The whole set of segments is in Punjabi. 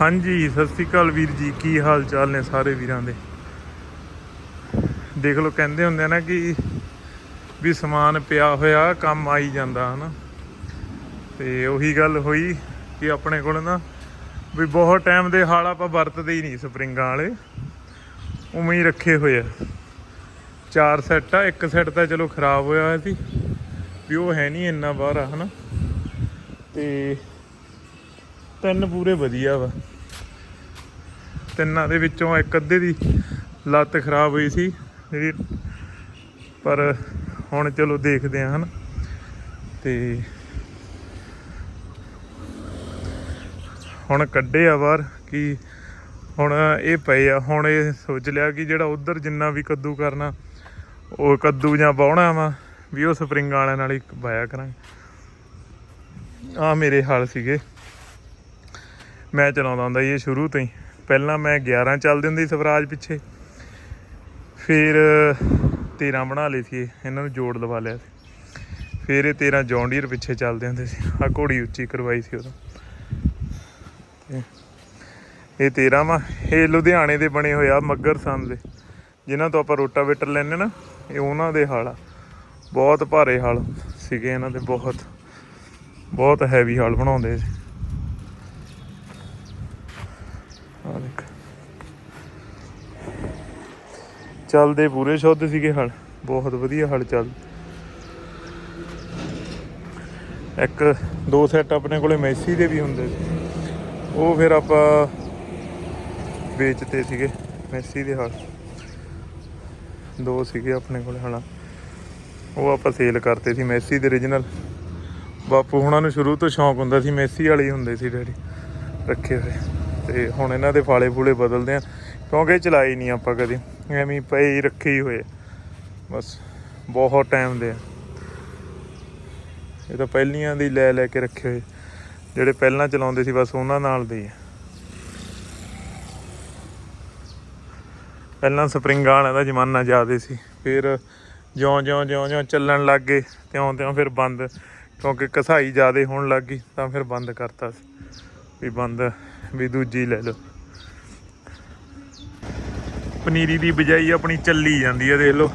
ਹਾਂਜੀ, ਸਤਿ ਸ੍ਰੀ ਅਕਾਲ ਵੀਰ ਜੀ। ਕੀ ਹਾਲ ਚਾਲ ਨੇ ਸਾਰੇ ਵੀਰਾਂ ਦੇ? ਦੇਖ ਲਓ, ਕਹਿੰਦੇ ਹੁੰਦੇ ਨਾ ਕਿ ਵੀ ਸਮਾਨ ਪਿਆ ਹੋਇਆ, ਕੰਮ ਆਈ ਜਾਂਦਾ, ਹਨਾ? ਤੇ ਉਹੀ ਗੱਲ ਹੋਈ ਕਿ ਆਪਣੇ ਕੋਲ ਨਾ ਵੀ ਬਹੁਤ ਟਾਈਮ ਦੇ ਹਾਲ ਆਪਾਂ ਵਰਤਦੇ ਹੀ ਨਹੀਂ ਸਪਰਿੰਗਾਂ ਵਾਲੇ। ਉਵੇਂ ਹੀ ਰੱਖੇ ਹੋਏ ਆ। ਚਾਰ ਸੈੱਟ ਆ, ਇੱਕ ਸੈੱਟ ਤਾਂ ਚਲੋ ਖਰਾਬ ਹੋਇਆ ਹੋਇਆ ਸੀ, ਵੀ ਉਹ ਹੈ ਨਹੀਂ ਇੰਨਾ ਬਾਹਰ ਆ ਹਨਾ? ਤੇ ਤਿੰਨ ਪੂਰੇ ਵਧੀਆ ਵਾ। ਤਿੰਨਾਂ ਦੇ ਵਿੱਚੋਂ ਇੱਕ ਅੱਧੇ ਦੀ ਲੱਤ ਖਰਾਬ ਹੋਈ ਸੀ, ਜਿਹੜੀ ਪਰ ਹੁਣ ਚਲੋ ਦੇਖਦੇ ਆ ਹਨ। ਤੇ ਹੁਣ ਕੱਢੇ ਆ ਬਾਹਰ ਕਿ ਹੁਣ ਇਹ ਪਏ ਆ। ਹੁਣ ਇਹ ਸੋਚ ਲਿਆ ਕਿ ਜਿਹੜਾ ਉਧਰ ਜਿੰਨਾ ਵੀ ਕੱਦੂ ਕਰਨਾ, ਉਹ ਕੱਦੂ ਜਾਂ ਬਾਉਣਾ ਵਾ, ਵੀ ਉਹ ਸਪਰਿੰਗ ਵਾਲਿਆਂ ਨਾਲ ਹੀ ਵਾਇਆ ਕਰਾਂਗੇ। ਆ ਮੇਰੇ ਹਾਲ ਸੀਗੇ। ਮੈਂ ਚਲਾਉਂਦਾ ਹੁੰਦਾ ਸੀ ਇਹ ਸ਼ੁਰੂ ਤੋਂ ਹੀ। ਪਹਿਲਾਂ ਮੈਂ 11 ਚੱਲਦੀ ਹੁੰਦੀ ਸਵਰਾਜ ਪਿੱਛੇ। ਫਿਰ 13 ਬਣਾ ਲਈ ਸੀ ਇਹਨਾਂ ਨੂੰ ਜੋੜ ਲਵਾ ਲਿਆ ਸੀ। ਫਿਰ ਇਹ 13 ਜੌਂਡੀਅਰ ਪਿੱਛੇ ਚੱਲਦੇ ਹੁੰਦੇ ਸੀ। ਆ ਘੋੜੀ ਉੱਚੀ ਕਰਵਾਈ ਸੀ ਉਦੋਂ। ਇਹ 13 ਵਾ। ਇਹ ਲੁਧਿਆਣੇ ਦੇ ਬਣੇ ਹੋਏ ਆ ਮੱਗਰ ਸੰਦ ਦੇ। ਜਿਨ੍ਹਾਂ ਤੋਂ ਆਪਾਂ ਰੋਟਾਵੇਟਰ ਲੈਣੇ ਨਾ, ਇਹ ਉਹਨਾਂ ਦੇ ਹਾਲ ਆ। ਬਹੁਤ ਭਾਰੇ ਹਾਲ ਸੀਗੇ ਇਹਨਾਂ ਦੇ, ਬਹੁਤ। ਬਹੁਤ ਹੈਵੀ ਹਾਲ ਬਣਾਉਂਦੇ ਸੀ। ਆ ਦੇਖ। ਚੱਲਦੇ ਪੂਰੇ ਸ਼ੁੱਧ ਸੀਗੇ ਹਲ ਬਹੁਤ ਵਧੀਆ ਹਲ ਚੱਲ। ਇੱਕ ਦੋ ਸੈੱਟ ਆਪਣੇ ਕੋਲੇ ਮੈਸੀ ਦੇ ਵੀ ਹੁੰਦੇ ਸੀ। ਉਹ ਫਿਰ ਆਪਾਂ ਵੇਚਤੇ ਸੀਗੇ, ਮੈਸੀ ਦੇ ਹਲ ਦੋ ਸੀਗੇ ਆਪਣੇ ਕੋਲੇ ਹਲਾਂ ਉਹ ਆਪਾਂ ਸੇਲ ਕਰਤੇ ਸੀ ਮੈਸੀ ਦੇ origignal ਬਾਪੂ ਹੁਣਾਂ ਨੂੰ ਸ਼ੁਰੂ ਤੋਂ ਸ਼ੌਂਕ ਹੁੰਦਾ ਸੀ ਮੈਸੀ ਵਾਲੇ ਹੀ ਹੁੰਦੇ ਸੀ ਡੈਡੀ। ਰੱਖੇ ਹੋਏ। ਤੇ ਹੁਣ ਇਹਨਾਂ ਦੇ ਫਾਲੇ ਫੂਲੇ ਬਦਲਦੇ ਆ, ਕਿਉਂਕਿ ਇਹ ਚਲਾਈ ਨਹੀਂ ਆਪਾਂ ਕਦੇ। ਐਵੇਂ ਹੀ ਰੱਖੇ ਹੀ ਹੋਏ ਬਸ, ਬਹੁਤ ਟਾਈਮ ਦੇ ਇਹ ਤਾਂ ਪਹਿਲੀਆਂ ਦੀ ਲੈ ਲੈ ਕੇ ਰੱਖੇ ਹੋਏ। ਜਿਹੜੇ ਪਹਿਲਾਂ ਚਲਾਉਂਦੇ ਸੀ, ਬਸ ਉਹਨਾਂ ਨਾਲ ਦੇ ਪਹਿਲਾਂ ਸਪਰਿੰਗਾਂ ਵਾਲਿਆਂ ਦਾ ਜ਼ਮਾਨਾ ਜ਼ਿਆਦਾ ਸੀ। ਫਿਰ ਜਿਉਂ ਜਿਉਂ ਜਿਉਂ ਜਿਉਂ ਚੱਲਣ ਲੱਗ ਗਏ, ਤਿਉਂ ਤਿਉਂ ਫਿਰ ਬੰਦ। ਕਿਉਂਕਿ ਕਸਾਈ ਜ਼ਿਆਦਾ ਹੋਣ ਲੱਗ ਗਈ, ਤਾਂ ਫਿਰ ਬੰਦ ਕਰਤਾ ਸੀ। ਵੀ ਬੰਦ ਵੀ ਦੂਜੀ ਲੈ ਲਓ। ਪਨੀਰੀ ਦੀ ਬਜਾਈ ਆਪਣੀ ਚੱਲੀ ਜਾਂਦੀ ਹੈ ਦੇਖ ਲਓ।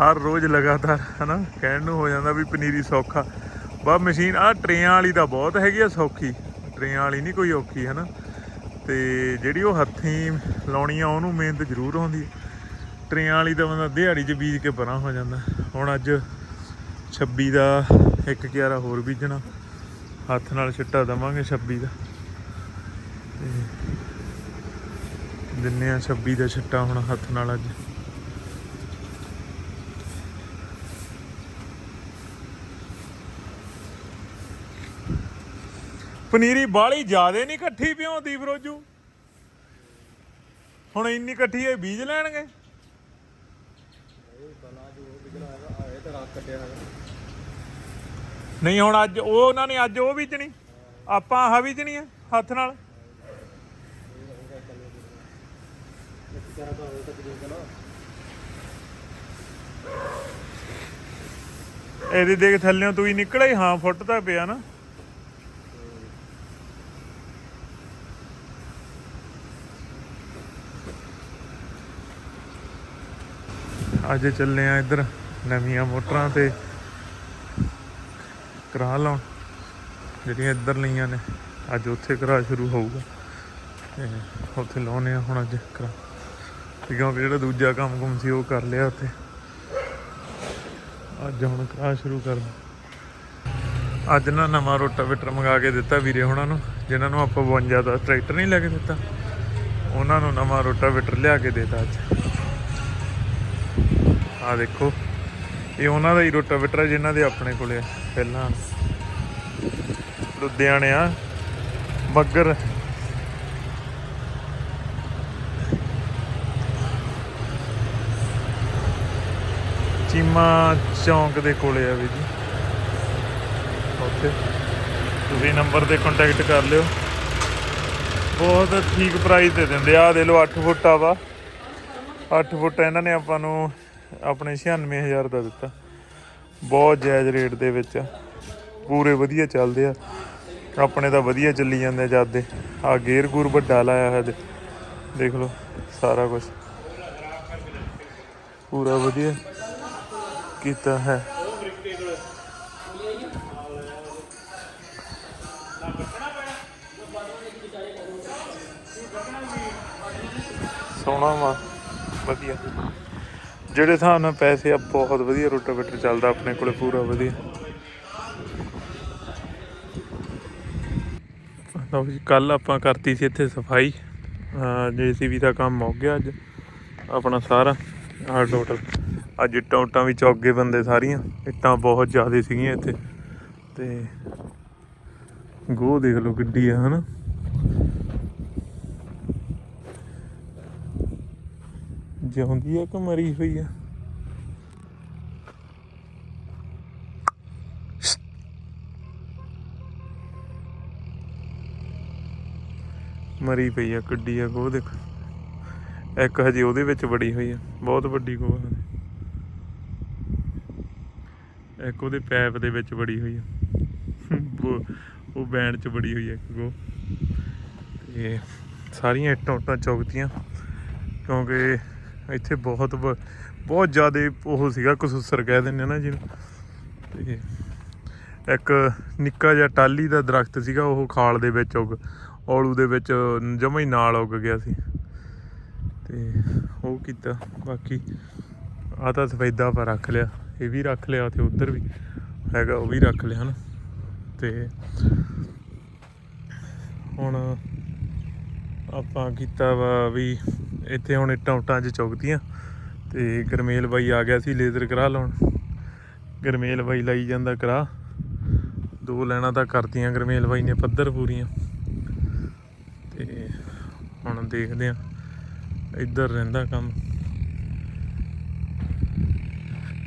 ਹਰ ਰੋਜ਼ ਲਗਾਤਾਰ, ਹਨਾ, ਕਹਿਣ ਨੂੰ ਹੋ ਜਾਂਦਾ ਵੀ ਪਨੀਰੀ ਸੌਖਾ। ਬਾ ਮਸ਼ੀਨ ਆ ਟਰੇਆਂ ਵਾਲੀ ਤਾਂ ਬਹੁਤ ਹੈਗੀ ਆ, ਸੌਖੀ। ਟਰੇਆਂ ਵਾਲੀ ਨਹੀਂ ਕੋਈ ਔਖੀ, ਹਨਾ। ਤੇ ਜਿਹੜੀ ਉਹ ਹੱਥੀਂ ਲਾਉਣੀ ਆ, ਉਹਨੂੰ ਮਿਹਨਤ ਜ਼ਰੂਰ ਆਉਂਦੀ ਹੈ ਟਰੇਆਂ ਵਾਲੀ ਤਾਂ ਬੰਦਾ ਦਿਹਾੜੀ 'ਚ ਬੀਜ ਕੇ ਪਰਾਂ ਹੋ ਜਾਂਦਾ। ਹੁਣ ਅੱਜ 26 ਦਾ, ਇੱਕ ਕਿਆਰਾ ਹੋਰ ਬੀਜਣਾ। ਹੱਥ ਨਾਲ ਛਿੱਟਾ ਦਵਾਂਗੇ 26 ਦਾ। ਤੇ ਦਿੰਨੇ ਆ 26 ਦਾ ਛਿੱਟਾ ਹੁਣ ਹੱਥ ਨਾਲ ਅੱਜ। ਪਨੀਰੀ ਬਾਲੀ ਜ਼ਿਆਦੇ ਨਹੀਂ ਇਕੱਠੀ ਪਿਉਂਦੀ ਫਰੋਜੂ। ਹੁਣ ਇੰਨੀ ਇਕੱਠੀ ਇਹ ਬੀਜ ਲੈਣਗੇ। ਨਹੀਂ ਹੁਣ ਅੱਜ ਉਹ ਉਹਨਾਂ ਨੇ ਅੱਜ ਉਹ ਬੀਜਣੀ। ਆਪਾਂ ਆਹ ਬੀਜਣੀ ਆ ਹੱਥ ਨਾਲ। ਇਹਦੀ ਦੇਖ ਥੱਲਿਓਂ ਤੂੰ ਹੀ ਨਿਕਲਿਆ ਹੀ, ਹਾਂ, ਫੁੱਟ ਤਾਂ ਪਿਆ ਨਾ। ਅੱਜ ਚੱਲੇ ਆ ਇੱਧਰ ਨਵੀਆਂ ਮੋਟਰਾਂ ਤੇ ਕਰਾ ਲਾਉਣ, ਜਿਹੜੀਆਂ ਇੱਧਰ ਲਈਆਂ ਨੇ। ਅੱਜ ਉੱਥੇ ਕਰਾ ਸ਼ੁਰੂ ਹੋਊਗਾ। ਤੇ ਉੱਥੇ ਲਾਉਣੇ ਆ ਹੁਣ ਅੱਜ ਕਰਾ ਤੇ ਕਿਉਂਕਿ ਜਿਹੜਾ ਦੂਜਾ ਕੰਮ ਕੁਮ ਸੀ, ਉਹ ਕਰ ਲਿਆ ਉੱਥੇ। ਅੱਜ ਹੁਣ ਕਰਾ ਸ਼ੁਰੂ ਕਰ ਅੱਜ ਨਾ ਨਵਾਂ ਰੋਟਾਵੇਟਰ ਮੰਗਾ ਕੇ ਦਿੱਤਾ ਵੀਰੇ ਹੁਣਾਂ ਨੂੰ, ਜਿਨ੍ਹਾਂ ਨੂੰ ਆਪਾਂ 52 ਦਾ ਟਰੈਕਟਰ ਨਹੀਂ ਲੈ ਕੇ ਦਿੱਤਾ। ਉਹਨਾਂ ਨੂੰ ਨਵਾਂ ਰੋਟਾਵੇਟਰ ਲਿਆ ਕੇ ਦਿੱਤਾ ਅੱਜ। ਆ ਦੇਖੋ, ਇਹ ਉਹਨਾਂ ਦਾ ਹੀ ਰੋਟਾਵੇਟਰ ਹੈ, ਜਿਨ੍ਹਾਂ ਦੇ ਆਪਣੇ ਕੋਲੇ ਪਹਿਲਾਂ। ਲੁਧਿਆਣੇ ਆ ਮੱਗਰ ਚੀਮਾ ਚੌਂਕ ਦੇ ਕੋਲੇ ਆ ਵੀ ਜੀ। ਉੱਥੇ। ਤੁਸੀਂ ਨੰਬਰ ਤੇ ਕੰਟੈਕਟ ਕਰ ਲਿਓ। ਬਹੁਤ ਠੀਕ ਪ੍ਰਾਈਸ ਦੇ ਦਿੰਦੇ ਆ। ਦੇ ਲਓ 8 ਫੁੱਟ ਆ ਵਾ। 8 ਫੁੱਟ ਇਹਨਾਂ ਨੇ ਆਪਾਂ ਨੂੰ ਆਪਣੇ 96000 ਦਾ ਦਿੱਤਾ। ਬਹੁਤ ਜਾਇਜ਼ ਰੇਟ ਦੇ ਵਿੱਚ ਆ। ਪੂਰੇ ਵਧੀਆ ਚੱਲਦੇ ਆ। ਆਪਣੇ ਤਾਂ ਵਧੀਆ ਚੱਲੀ ਜਾਂਦੇ ਆ ਜਦ ਦੇ। ਆ ਗੇਰ ਗੂਰ ਵੱਡਾ ਲਾਇਆ ਹੈ ਦੇਖ ਲਓ, ਸਾਰਾ ਕੁਝ ਪੂਰਾ ਵਧੀਆ। ਕੀਤਾ ਹੈ। ਸੋਹਣਾ ਵਾ, ਵਧੀਆ। ਜਿਹੜੇ ਹਿਸਾਬ ਨਾਲ ਪੈਸੇ ਆ, ਬਹੁਤ ਵਧੀਆ ਰੋਟਾਵੇਟਰ ਚੱਲਦਾ ਆਪਣੇ ਕੋਲੇ, ਪੂਰਾ ਵਧੀਆ। ਲਓ ਜੀ ਕੱਲ ਆਪਾਂ ਕਰਤੀ ਸੀ ਇੱਥੇ ਸਫ਼ਾਈ। ਜੀਸੀਬੀ ਦਾ ਕੰਮ ਹੋ ਗਿਆ ਅੱਜ, ਆਪਣਾ ਸਾਰਾ ਆ ਟੋਟਲ ਅੱਜ ਇੱਟਾਂ ਉੱਟਾਂ ਵੀ ਚੌਕ ਬੰਦੇ ਸਾਰੀਆਂ, ਇੱਟਾਂ ਬਹੁਤ ਜ਼ਿਆਦਾ ਸੀਗੀਆਂ ਇੱਥੇ। ਤੇ ਗੋਹ ਦੇਖ ਲਓ ਕਿੱਡੀ ਆ, ਹਨਾ? ਜਿਉਂਦੀ ਆ ਕਿ ਮਰੀ ਹੋਈ ਆ? ਮਰੀ ਪਈ ਆ ਕਿੱਡੀ ਆ ਗੋਹ ਦੇਖ। ਇੱਕ ਹਜੇ ਉਹਦੇ ਵਿੱਚ ਵੜੀ ਹੋਈ ਆ, ਬਹੁਤ ਵੱਡੀ ਗੋ ਆ। ਇੱਕ ਉਹਦੇ ਪੈਪ ਦੇ ਵਿੱਚ ਬੜੀ ਹੋਈ ਆ। ਉਹ- ਬੈਂਡ 'ਚ ਬੜੀ ਹੋਈ ਆ ਇੱਕ ਗੋ ਤੇ ਸਾਰੀਆਂ ਇੱਟਾਂ ਉੱਟਾਂ ਚੌਕਤੀਆਂ ਕਿਉਂਕਿ ਇੱਥੇ ਬਹੁਤ ਬ- ਬਹੁਤ ਜ਼ਿਆਦਾ ਉਹ ਸੀਗਾ, ਕਸੂਸਰ ਕਹਿ ਦਿੰਦੇ ਨਾ ਜਿਹਨੂੰ। ਤੇ ਇੱਕ ਨਿੱਕਾ ਜਿਹਾ ਟਾਲੀ ਦਾ ਦਰਖਤ ਸੀਗਾ, ਉਹ ਖਾਲ ਦੇ ਵਿੱਚ ਉੱਗ, ਔਲੂ ਦੇ ਵਿੱਚ ਜਮਾ ਹੀ ਨਾਲ ਉੱਗ ਗਿਆ ਸੀ। ਤੇ ਉਹ ਕੀਤਾ, ਬਾਕੀ ਆ ਤਾਂ ਸਫੈਦਾ ਪਰ ਰੱਖ ਲਿਆ। ਇਹ ਵੀ ਰੱਖ ਲਿਆ ਤੇ ਉਧਰ ਵੀ ਹੈਗਾ, ਉਹ ਵੀ ਰੱਖ ਲਿਆ ਹਨਾ। ਤੇ ਹੁਣ ਆਪਾਂ ਕੀਤਾ ਵਾ ਵੀ ਇੱਥੇ ਹੁਣ ਇੱਟਾਂ ਉੱਟਾਂ 'ਚ ਚੁਗਤੀਆਂ ਤੇ ਗਰਮੇਲ ਬਾਈ ਆ ਗਿਆ ਸੀ ਲੇਜ਼ਰ ਕਰਾ ਲਾਉਣ। ਗਰਮੇਲ ਬਾਈ ਲਾਈ ਜਾਂਦਾ ਕਰਾ ਦੋ ਲੈਣਾ ਤਾਂ ਕਰਤੀਆਂ ਗਰਮੇਲ ਬਾਈ ਨੇ ਪੱਧਰ ਪੂਰੀਆਂ। ਤੇ ਹੁਣ ਦੇਖਦੇ ਆ ਇੱਧਰ ਰਹਿੰਦਾ ਕੰਮ।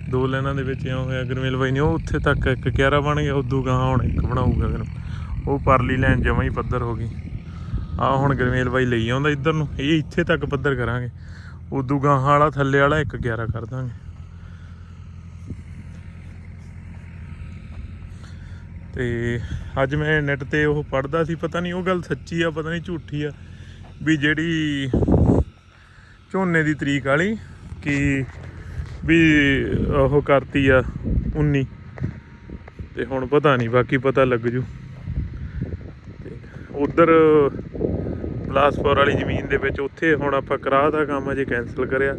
ਦੋ ਲੈਣਾ ਦੇ ਵਿੱਚ ਇਉਂ ਹੋਇਆ ਗਰਮੇਲ ਬਾਈ ਨੇ, ਉਹ ਉੱਥੇ ਤੱਕ ਇੱਕ ਕਿਆਰਾ ਬਣ ਗਿਆ, ਉਦੋਂ ਗਾਂ ਹੁਣ ਇੱਕ ਬਣਾਊਗਾ ਫਿਰ। ਉਹ ਪਰਲੀ ਲੈਣ ਜਮਾਂ ਹੀ ਪੱਧਰ ਹੋ ਗਈ। ਆ ਹੁਣ ਗਰਮੇਲ ਬਾਈ ਲਈ ਆਉਂਦਾ ਇੱਧਰ ਨੂੰ, ਇਹ ਇੱਥੇ ਤੱਕ ਪੱਧਰ ਕਰਾਂਗੇ। ਉਦੋਂ ਗਾਂ ਵਾਲਾ, ਥੱਲੇ ਵਾਲਾ ਇੱਕ 11 ਕਰ ਦਾਂਗੇ। ਤੇ ਅੱਜ ਮੈਂ ਨੈਟ ਤੇ ਉਹ ਪੜਦਾ ਸੀ, ਪਤਾ ਨਹੀਂ ਉਹ ਗੱਲ ਸੱਚੀ ਆ, ਪਤਾ ਨਹੀਂ ਝੂਠੀ ਆ, ਵੀ ਜਿਹੜੀ ਝੋਨੇ ਦੀ ਤਰੀਕ ਵਾਲੀ, ਕਿ ਵੀ ਉਹ ਕਰਤੀ ਆ 19 ਤੇ ਹੁਣ ਪਤਾ ਨਹੀਂ, ਬਾਕੀ ਪਤਾ ਲੱਗ ਜੂ। ਤੇ ਉਧਰ ਬਲਾਸਪੁਰ ਵਾਲੀ ਜ਼ਮੀਨ ਦੇ ਵਿੱਚ ਉੱਥੇ ਹੁਣ ਆਪਾਂ ਕਰਾਹ ਦਾ ਕੰਮ ਅਜੇ ਕੈਨਸਲ ਕਰਿਆ।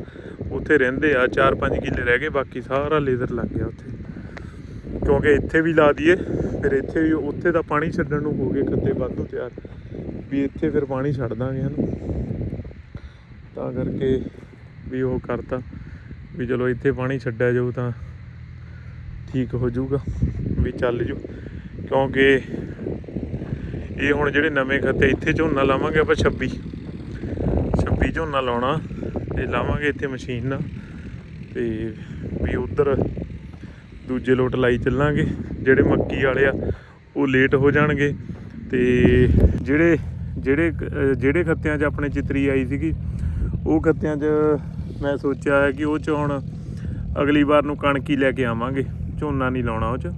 ਉੱਥੇ ਰਹਿੰਦੇ ਆ 4-5 ਕਿੱਲੇ ਰਹਿ ਗਏ, ਬਾਕੀ ਸਾਰਾ ਲੇਜ਼ਰ ਲੱਗ ਗਿਆ ਉੱਥੇ। ਕਿਉਂਕਿ ਇੱਥੇ ਵੀ ਲਾ ਦਈਏ, ਫਿਰ ਇੱਥੇ ਵੀ ਉੱਥੇ ਦਾ ਪਾਣੀ ਛੱਡਣ ਨੂੰ ਹੋ ਗਏ ਖੱਤੇ ਵਾਧੂ ਤਿਆਰ। ਵੀ ਇੱਥੇ ਫਿਰ ਪਾਣੀ ਛੱਡ ਦਾਂਗੇ ਹਨ। ਤਾਂ ਕਰਕੇ ਵੀ ਉਹ ਕਰਤਾ। ਵੀ ਚਲੋ ਇੱਥੇ ਪਾਣੀ ਛੱਡਿਆ ਜਾਊ ਤਾਂ ਠੀਕ ਹੋ ਜਾਊਗਾ, ਵੀ ਚੱਲ ਜੂ ਕਿਉਂਕਿ ਇਹ ਹੁਣ ਜਿਹੜੇ ਨਵੇਂ ਖੱਤੇ ਇੱਥੇ ਝੋਨਾ ਲਾਵਾਂਗੇ ਆਪਾਂ 26 26 ਝੋਨਾ ਲਾਉਣਾ ਤੇ ਲਾਵਾਂਗੇ ਇੱਥੇ ਮਸ਼ੀਨ ਨਾਲ। ਤੇ ਵੀ ਉਧਰ ਦੂਜੇ ਲੋਟ ਲਾਈ ਚੱਲਾਂਗੇ, ਜਿਹੜੇ ਮੱਕੀ ਵਾਲੇ ਆ, ਉਹ ਲੇਟ ਹੋ ਜਾਣਗੇ। ਤੇ ਜਿਹੜੇ ਜਿਹੜੇ ਜਿਹੜੇ ਖੱਤਿਆਂ 'ਚ ਆਪਣੇ ਚਿਤਰੀ ਆਈ ਸੀਗੀ, ਉਹ ਖੱਤਿਆਂ 'ਚ ਮੈਂ ਸੋਚਿਆ ਹੈ ਕਿ ਉਹ 'ਚ ਹੁਣ ਅਗਲੀ ਵਾਰ ਨੂੰ ਕਣਕ ਹੀ ਲੈ ਕੇ ਆਵਾਂਗੇ, ਝੋਨਾ ਨਹੀਂ ਲਾਉਣਾ ਉਹ 'ਚ।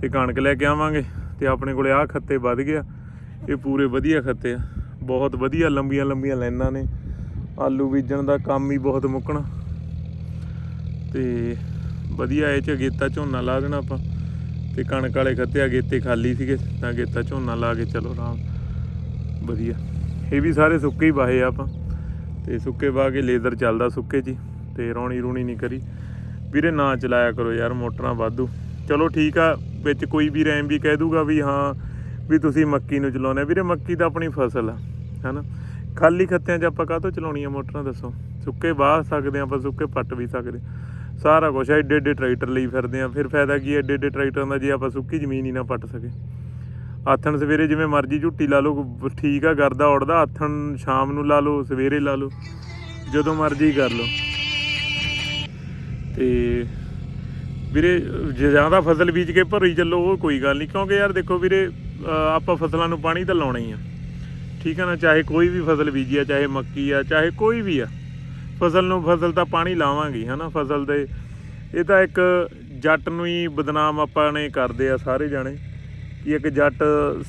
ਤੇ ਕਣਕ ਲੈ ਕੇ ਆਵਾਂਗੇ ਤੇ ਆਪਣੇ ਕੋਲੇ ਆਹ ਖੱਤੇ ਵੱਧ ਗਿਆ ਇਹ ਪੂਰੇ ਵਧੀਆ ਖੱਤੇ ਆ। ਬਹੁਤ ਵਧੀਆ ਲੰਬੀਆਂ ਲੰਬੀਆਂ ਲਾਈਨਾਂ ਨੇ। ਆਲੂ ਬੀਜਣ ਦਾ ਕੰਮ ਹੀ ਬਹੁਤ ਮੁੱਕਣਾ। ਤੇ ਵਧੀਆ ਇਹ ਚ ਅਗੇਤਾ ਝੋਨਾ ਲਾ ਦੇਣਾ ਆਪਾਂ। ਤੇ ਕਣਕ ਵਾਲੇ ਖੱਤੇ ਅਗੇਤੇ ਖਾਲੀ ਸੀਗੇ, ਤਾਂ ਅਗੇਤਾ ਝੋਨਾ ਲਾ ਕੇ ਚਲੋ ਆਰਾਮ। ਵਧੀਆ। ਇਹ ਵੀ ਸਾਰੇ ਸੁੱਕੇ ਹੀ ਵਾਹੇ ਆ ਆਪਾਂ। ਤੇ ਸੁੱਕੇ ਵਾਹ ਕੇ ਲੇਜ਼ਰ ਚੱਲਦਾ ਸੁੱਕੇ 'ਚ ਹੀ, ਤੇ ਰੌਣੀ ਰੂਣੀ ਨਹੀਂ ਕਰੀ। ਵੀਰੇ ਨਾ ਚਲਾਇਆ ਕਰੋ ਯਾਰ, ਮੋਟਰਾਂ ਵਾਧੂ। ਚਲੋ ਠੀਕ ਆ, ਵਿੱਚ ਕੋਈ ਵੀ ਰੈਮ ਵੀ ਕਹਿ ਦੂਗਾ ਵੀ ਹਾਂ, ਵੀ ਤੁਸੀਂ ਮੱਕੀ ਨੂੰ ਚਲਾਉਣੇ ਵੀਰੇ ਮੱਕੀ ਤਾਂ ਆਪਣੀ ਫਸਲ ਆ, ਹੈਨਾ? ਖਾਲੀ ਖੱਤਿਆਂ 'ਚ ਆਪਾਂ ਕਾਹਤੋਂ ਚਲਾਉਣੀਆਂ ਮੋਟਰਾਂ, ਦੱਸੋ? ਸੁੱਕੇ ਬਾਹ ਸਕਦੇ ਆ ਆਪਾਂ, ਸੁੱਕੇ ਪੱਟ ਵੀ ਸਕਦੇ। ਸਾਰਾ ਕੁਝ ਐਡੇ ਐਡੇ ਟਰੈਕਟਰ ਲਈ ਫਿਰਦੇ ਆ। ਫਿਰ ਫਾਇਦਾ ਕੀ ਹੈ ਐਡੇ ਐਡੇ ਟਰੈਕਟਰਾਂ ਦਾ ਜੇ ਆਪਾਂ ਸੁੱਕੀ ਜ਼ਮੀਨ ਹੀ ਨਾ ਪੱਟ ਸਕੇ। ਆਥਣ ਸਵੇਰੇ ਜਿਵੇਂ ਮਰਜ਼ੀ ਝੁੱਟੀ ਲਾ ਲਓ ਠੀਕ ਆ, ਕਰਦਾ ਉੜਦਾ ਆਥਣ ਸ਼ਾਮ ਨੂੰ ਲਾ ਲਓ, ਸਵੇਰੇ ਲਾ ਲਓ, ਜਦੋਂ ਮਰਜ਼ੀ ਕਰ ਲਓ। ਤੇ ਵੀਰੇ ਜ਼ਿਆਦਾ ਫਸਲ ਬੀਜ ਕੇ ਭਰੀ ਚੱਲੋ, ਉਹ ਕੋਈ ਗੱਲ ਨਹੀਂ, ਕਿਉਂਕਿ ਯਾਰ ਦੇਖੋ ਵੀਰੇ ਆਪਾਂ ਫਸਲਾਂ ਨੂੰ ਪਾਣੀ ਤਾਂ ਲਾਉਣਾ ਹੀ ਆ। ਠੀਕ ਹੈ ਨਾ, ਚਾਹੇ ਕੋਈ ਵੀ ਫਸਲ ਬੀਜੀ ਆ, ਚਾਹੇ ਮੱਕੀ ਆ, ਚਾਹੇ ਕੋਈ ਵੀ ਆ, ਫਸਲ ਨੂੰ, ਫਸਲ ਤਾਂ ਪਾਣੀ ਲਾਵਾਂਗੇ, ਹਨਾ, ਫਸਲ ਦੇ। ਇਹ ਤਾਂ ਇੱਕ ਜੱਟ ਨੂੰ ਹੀ ਬਦਨਾਮ ਆਪਾਂ ਨੇ ਕਰਦੇ ਆ ਸਾਰੇ ਜਾਣੇ। ਕਿ ਇੱਕ ਜੱਟ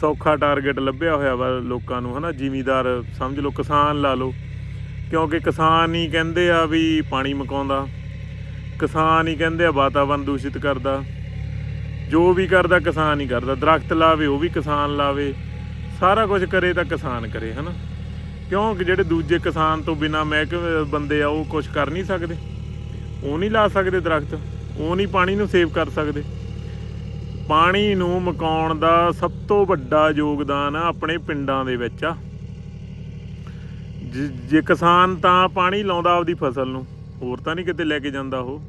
ਸੌਖਾ ਟਾਰਗੇਟ ਲੱਭਿਆ ਹੋਇਆ ਵਾ ਲੋਕਾਂ ਨੂੰ, ਹਨਾ? ਜ਼ਿਮੀਦਾਰ ਸਮਝ ਲਓ, ਕਿਸਾਨ ਲਾ ਲਓ। ਕਿਉਂਕਿ ਕਿਸਾਨ ਹੀ ਕਹਿੰਦੇ ਆ ਵੀ ਪਾਣੀ ਮਕਾਉਂਦਾ। ਕਿਸਾਨ ਹੀ ਕਹਿੰਦੇ ਆ ਵਾਤਾਵਰਨ ਦੂਸ਼ਿਤ ਕਰਦਾ। ਜੋ ਵੀ ਕਰਦਾ, ਕਿਸਾਨ ਹੀ ਕਰਦਾ। ਦਰਖਤ ਲਾਵੇ, ਉਹ ਵੀ ਕਿਸਾਨ ਲਾਵੇ। ਸਾਰਾ ਕੁਝ ਕਰੇ ਤਾਂ ਕਿਸਾਨ ਕਰੇ, ਹਨਾ? ਕਿਉਂਕਿ ਜਿਹੜੇ ਦੂਜੇ ਕਿਸਾਨ ਤੋਂ ਬਿਨਾ ਮਹਿਕਮੇ ਬੰਦੇ ਆ, ਉਹ ਕੁਝ ਕਰ ਨਹੀਂ ਸਕਦੇ। ਉਹ ਨਹੀਂ ਲਾ ਸਕਦੇ ਦਰਖਤ। ਉਹ ਨਹੀਂ ਪਾਣੀ ਨੂੰ ਸੇਵ ਕਰ ਸਕਦੇ। ਪਾਣੀ ਨੂੰ ਮਕਾਉਣ ਦਾ ਸਭ ਤੋਂ ਵੱਡਾ ਯੋਗਦਾਨ ਆ ਆਪਣੇ ਪਿੰਡਾਂ ਦੇ ਵਿੱਚ ਆ। ਜੇ- ਜੇ ਕਿਸਾਨ ਤਾਂ ਪਾਣੀ ਲਾਉਂਦਾ ਆਪਦੀ ਫਸਲ ਨੂੰ, ਹੋਰ ਤਾਂ ਨਹੀਂ ਕਿਤੇ ਲੈ ਕੇ ਜਾਂਦਾ ਉਹ।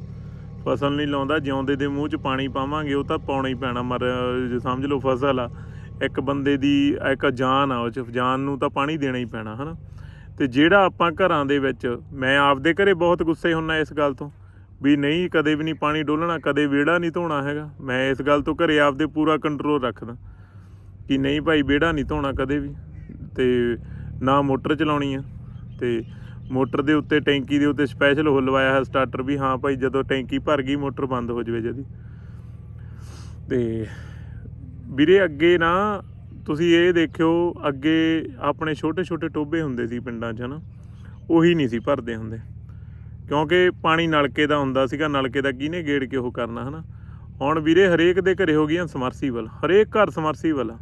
ਫਸਲ ਨਹੀਂ ਲਾਉਂਦਾ, ਜਿਉਂਦੇ ਦੇ ਮੂੰਹ 'ਚ ਪਾਣੀ ਪਾਵਾਂਗੇ, ਉਹ ਤਾਂ ਪਾਉਣਾ ਹੀ ਪੈਣਾ, ਮਰ ਸਮਝ ਲਓ ਫਸਲ ਆ, ਇੱਕ ਬੰਦੇ ਦੀ, ਇੱਕ ਜਾਨ ਆ ਉਹ 'ਚ, ਜਾਨ ਨੂੰ ਤਾਂ ਪਾਣੀ ਦੇਣਾ ਹੀ ਪੈਣਾ, ਹਨਾ। ਤੇ ਜਿਹੜਾ ਆਪਾਂ ਘਰਾਂ ਦੇ ਵਿੱਚ, ਮੈਂ ਆਪਦੇ ਘਰੇ ਬਹੁਤ ਗੁੱਸੇ ਹੁੰਨਾ ਇਸ ਗੱਲ ਤੋਂ। ਵੀ ਨਹੀਂ, ਕਦੇ ਵੀ ਨਹੀਂ ਪਾਣੀ ਡੋਲਣਾ, ਕਦੇ ਵਿਹੜਾ ਨਹੀਂ ਧੋਣਾ ਹੈਗਾ। ਮੈਂ ਇਸ ਗੱਲ ਤੋਂ ਘਰੇ ਆਪਦੇ ਪੂਰਾ ਕੰਟਰੋਲ ਰੱਖਦਾ ਕਿ ਨਹੀਂ ਭਾਈ, ਵਿਹੜਾ ਨਹੀਂ ਧੋਣਾ ਕਦੇ ਵੀ। ਤੇ ਨਾ ਮੋਟਰ ਚਲਾਉਣੀ ਆ। ਤੇ ਮੋਟਰ ਦੇ ਉੱਤੇ, ਟੈਂਕੀ ਦੇ ਉੱਤੇ ਸਪੈਸ਼ਲ ਹੋ ਲਵਾਇਆ ਹੈ ਸਟਾਰਟਰ ਵੀ, ਹਾਂ ਭਾਈ, ਜਦੋਂ ਟੈਂਕੀ ਭਰ ਗਈ, ਮੋਟਰ ਬੰਦ ਹੋ ਜਾਵੇ ਜਦੀ। ਤੇ ਵੀਰੇ, ਅੱਗੇ ਨਾ ਤੁਸੀਂ ਇਹ ਦੇਖਿਓ, ਅੱਗੇ ਆਪਣੇ ਛੋਟੇ ਛੋਟੇ ਟੋਬੇ ਹੁੰਦੇ ਸੀ ਪਿੰਡਾਂ 'ਚ ਨਾ ਉਹੀ ਨਹੀਂ ਸੀ ਭਰਦੇ ਹੁੰਦੇ। ਕਿਉਂਕਿ ਪਾਣੀ ਨਲਕੇ ਦਾ ਹੁੰਦਾ ਸੀਗਾ, ਨਲਕੇ ਦਾ ਕਿਹਨੇ ਗੇੜ ਕੇ ਉਹ ਕਰਨਾ, ਹਨਾ? ਹੁਣ ਵੀਰੇ ਹਰੇਕ ਦੇ ਘਰੇ ਹੋ ਗਈਆਂ ਸਮਰਸੀਬਲ ਹਰੇਕ ਘਰ ਸਮਰਸੀਬਲ ਆ।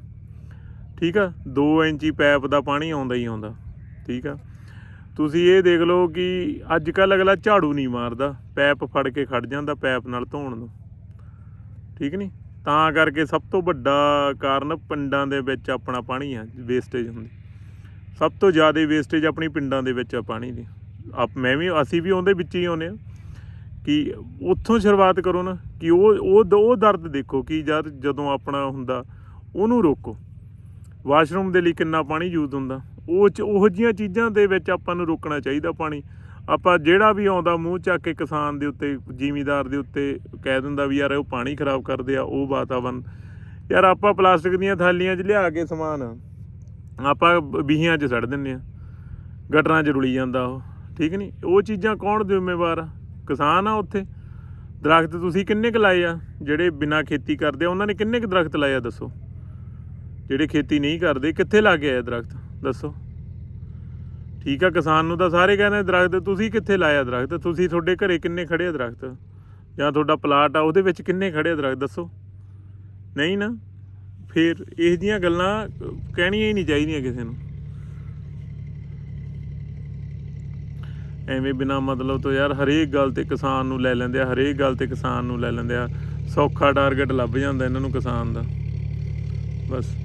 ਠੀਕ ਆ? 2 ਇੰਚੀ ਪਾਈਪ ਦਾ ਪਾਣੀ ਆਉਂਦਾ ਹੀ ਆਉਂਦਾ, ਠੀਕ ਆ? ਤੁਸੀਂ ਇਹ ਦੇਖ ਲਓ ਕਿ ਅੱਜ ਕੱਲ ਅਗਲਾ ਝਾੜੂ ਨਹੀਂ ਮਾਰਦਾ ਪੈਪ ਫੜ ਕੇ ਖੜ ਜਾਂਦਾ ਪੈਪ ਨਾਲ ਧੋਣ ਨੂੰ। ਠੀਕ ਨਹੀਂ ਤਾਂ ਕਰਕੇ ਸਭ ਤੋਂ ਵੱਡਾ ਕਾਰਨ ਪਿੰਡਾਂ ਦੇ ਵਿੱਚ ਆਪਣਾ ਪਾਣੀ ਆ ਵੇਸਟੇਜ ਹੁੰਦੀ। ਸਭ ਤੋਂ ਜ਼ਿਆਦਾ ਵੇਸਟੇਜ ਆਪਣੀ ਪਿੰਡਾਂ ਦੇ ਵਿੱਚ ਆ ਪਾਣੀ ਦੀ। ਆਪ ਮੈਂ ਵੀ, ਅਸੀਂ ਵੀ ਉਹਦੇ ਵਿੱਚ ਹੀ ਆਉਂਦੇ ਆ ਕਿ ਉੱਥੋਂ ਸ਼ੁਰੂਆਤ ਕਰੋ ਨਾ ਕਿ ਉਹ ਉਹ ਉਹ ਦਰਦ ਦੇਖੋ ਕਿ ਜਦ, ਜਦੋਂ ਆਪਣਾ ਹੁੰਦਾ, ਉਹਨੂੰ ਰੋਕੋ। ਵਾਸ਼ਰੂਮ ਦੇ ਲਈ ਕਿੰਨਾ ਪਾਣੀ ਯੂਜ਼ ਹੁੰਦਾ। ਉਹ ਚ, ਉਹੋ ਜੀਆਂ ਚੀਜ਼ਾਂ ਦੇ ਵਿੱਚ ਆਪਾਂ ਨੂੰ ਰੋਕਣਾ ਚਾਹੀਦਾ ਪਾਣੀ। ਆਪਾਂ ਜਿਹੜਾ ਵੀ ਆਉਂਦਾ, ਮੂੰਹ ਚੱਕ ਕੇ ਕਿਸਾਨ ਦੇ ਉੱਤੇ, ਜ਼ਿਮੀਦਾਰ ਦੇ ਉੱਤੇ ਕਹਿ ਦਿੰਦਾ ਵੀ ਯਾਰ ਉਹ ਪਾਣੀ ਖਰਾਬ ਕਰਦੇ ਆ, ਉਹ ਵਾਤਾਵਰਨ। ਯਾਰ ਆਪਾਂ ਪਲਾਸਟਿਕ ਦੀਆਂ ਥੈਲੀਆਂ 'ਚ ਲਿਆ ਕੇ ਸਮਾਨ ਆਪਾਂ ਬੀਹੀਆਂ 'ਚ ਸੜ ਦਿੰਨੇ ਆ ਗਟਰਾਂ 'ਚ ਰੁਲੀ ਜਾਂਦਾ ਉਹ। ਠੀਕ ਨਹੀਂ ਉਹ ਚੀਜ਼ਾਂ ਕੌਣ ਜ਼ਿੰਮੇਵਾਰ ਆ? ਕਿਸਾਨ ਆ ਉੱਥੇ। ਦਰਖਤ ਤੁਸੀਂ ਕਿੰਨੇ ਕੁ ਲਾਏ ਆ? ਜਿਹੜੇ ਬਿਨਾਂ ਖੇਤੀ ਕਰਦੇ ਆ, ਉਹਨਾਂ ਨੇ ਕਿੰਨੇ ਕੁ ਦਰਖਤ ਲਾਏ ਆ, ਦੱਸੋ? ਜਿਹੜੇ ਖੇਤੀ ਨਹੀਂ ਕਰਦੇ, ਕਿੱਥੇ ਲੱਗੇ ਆ ਦਰਖਤ? ਦੱਸੋ। ਠੀਕ ਆ, ਕਿਸਾਨ ਨੂੰ ਤਾਂ ਸਾਰੇ ਕਹਿੰਦੇ ਦਰਖਤ ਤੁਸੀਂ ਕਿੱਥੇ ਲਾਇਆ ਦਰਖਤ? ਤੁਸੀਂ ਤੁਹਾਡੇ ਘਰੇ ਕਿੰਨੇ ਖੜੇ ਆ ਦਰਖਤ? ਜਾਂ ਤੁਹਾਡਾ ਪਲਾਟ ਆ, ਉਹਦੇ ਵਿੱਚ ਕਿੰਨੇ ਖੜੇ ਆ ਦਰਖਤ? ਦੱਸੋ। ਨਹੀਂ ਨਾ? ਫਿਰ ਇਹ ਜੀਆਂ ਗੱਲਾਂ ਕਹਿਣੀਆਂ ਹੀ ਨਹੀਂ ਚਾਹੀਦੀਆਂ ਕਿਸੇ ਨੂੰ। ਐਵੇਂ ਬਿਨਾ ਮਤਲਬ ਤੋਂ ਯਾਰ ਹਰੇਕ ਗੱਲ ਤੇ ਕਿਸਾਨ ਨੂੰ ਲੈ ਲੈਂਦੇ ਆ, ਹਰੇਕ ਗੱਲ ਤੇ ਕਿਸਾਨ ਨੂੰ ਲੈ ਲੈਂਦੇ ਆ। ਸੌਖਾ ਟਾਰਗੇਟ ਲੱਭ ਜਾਂਦਾ ਇਹਨਾਂ ਨੂੰ ਕਿਸਾਨ ਦਾ। ਬਸ।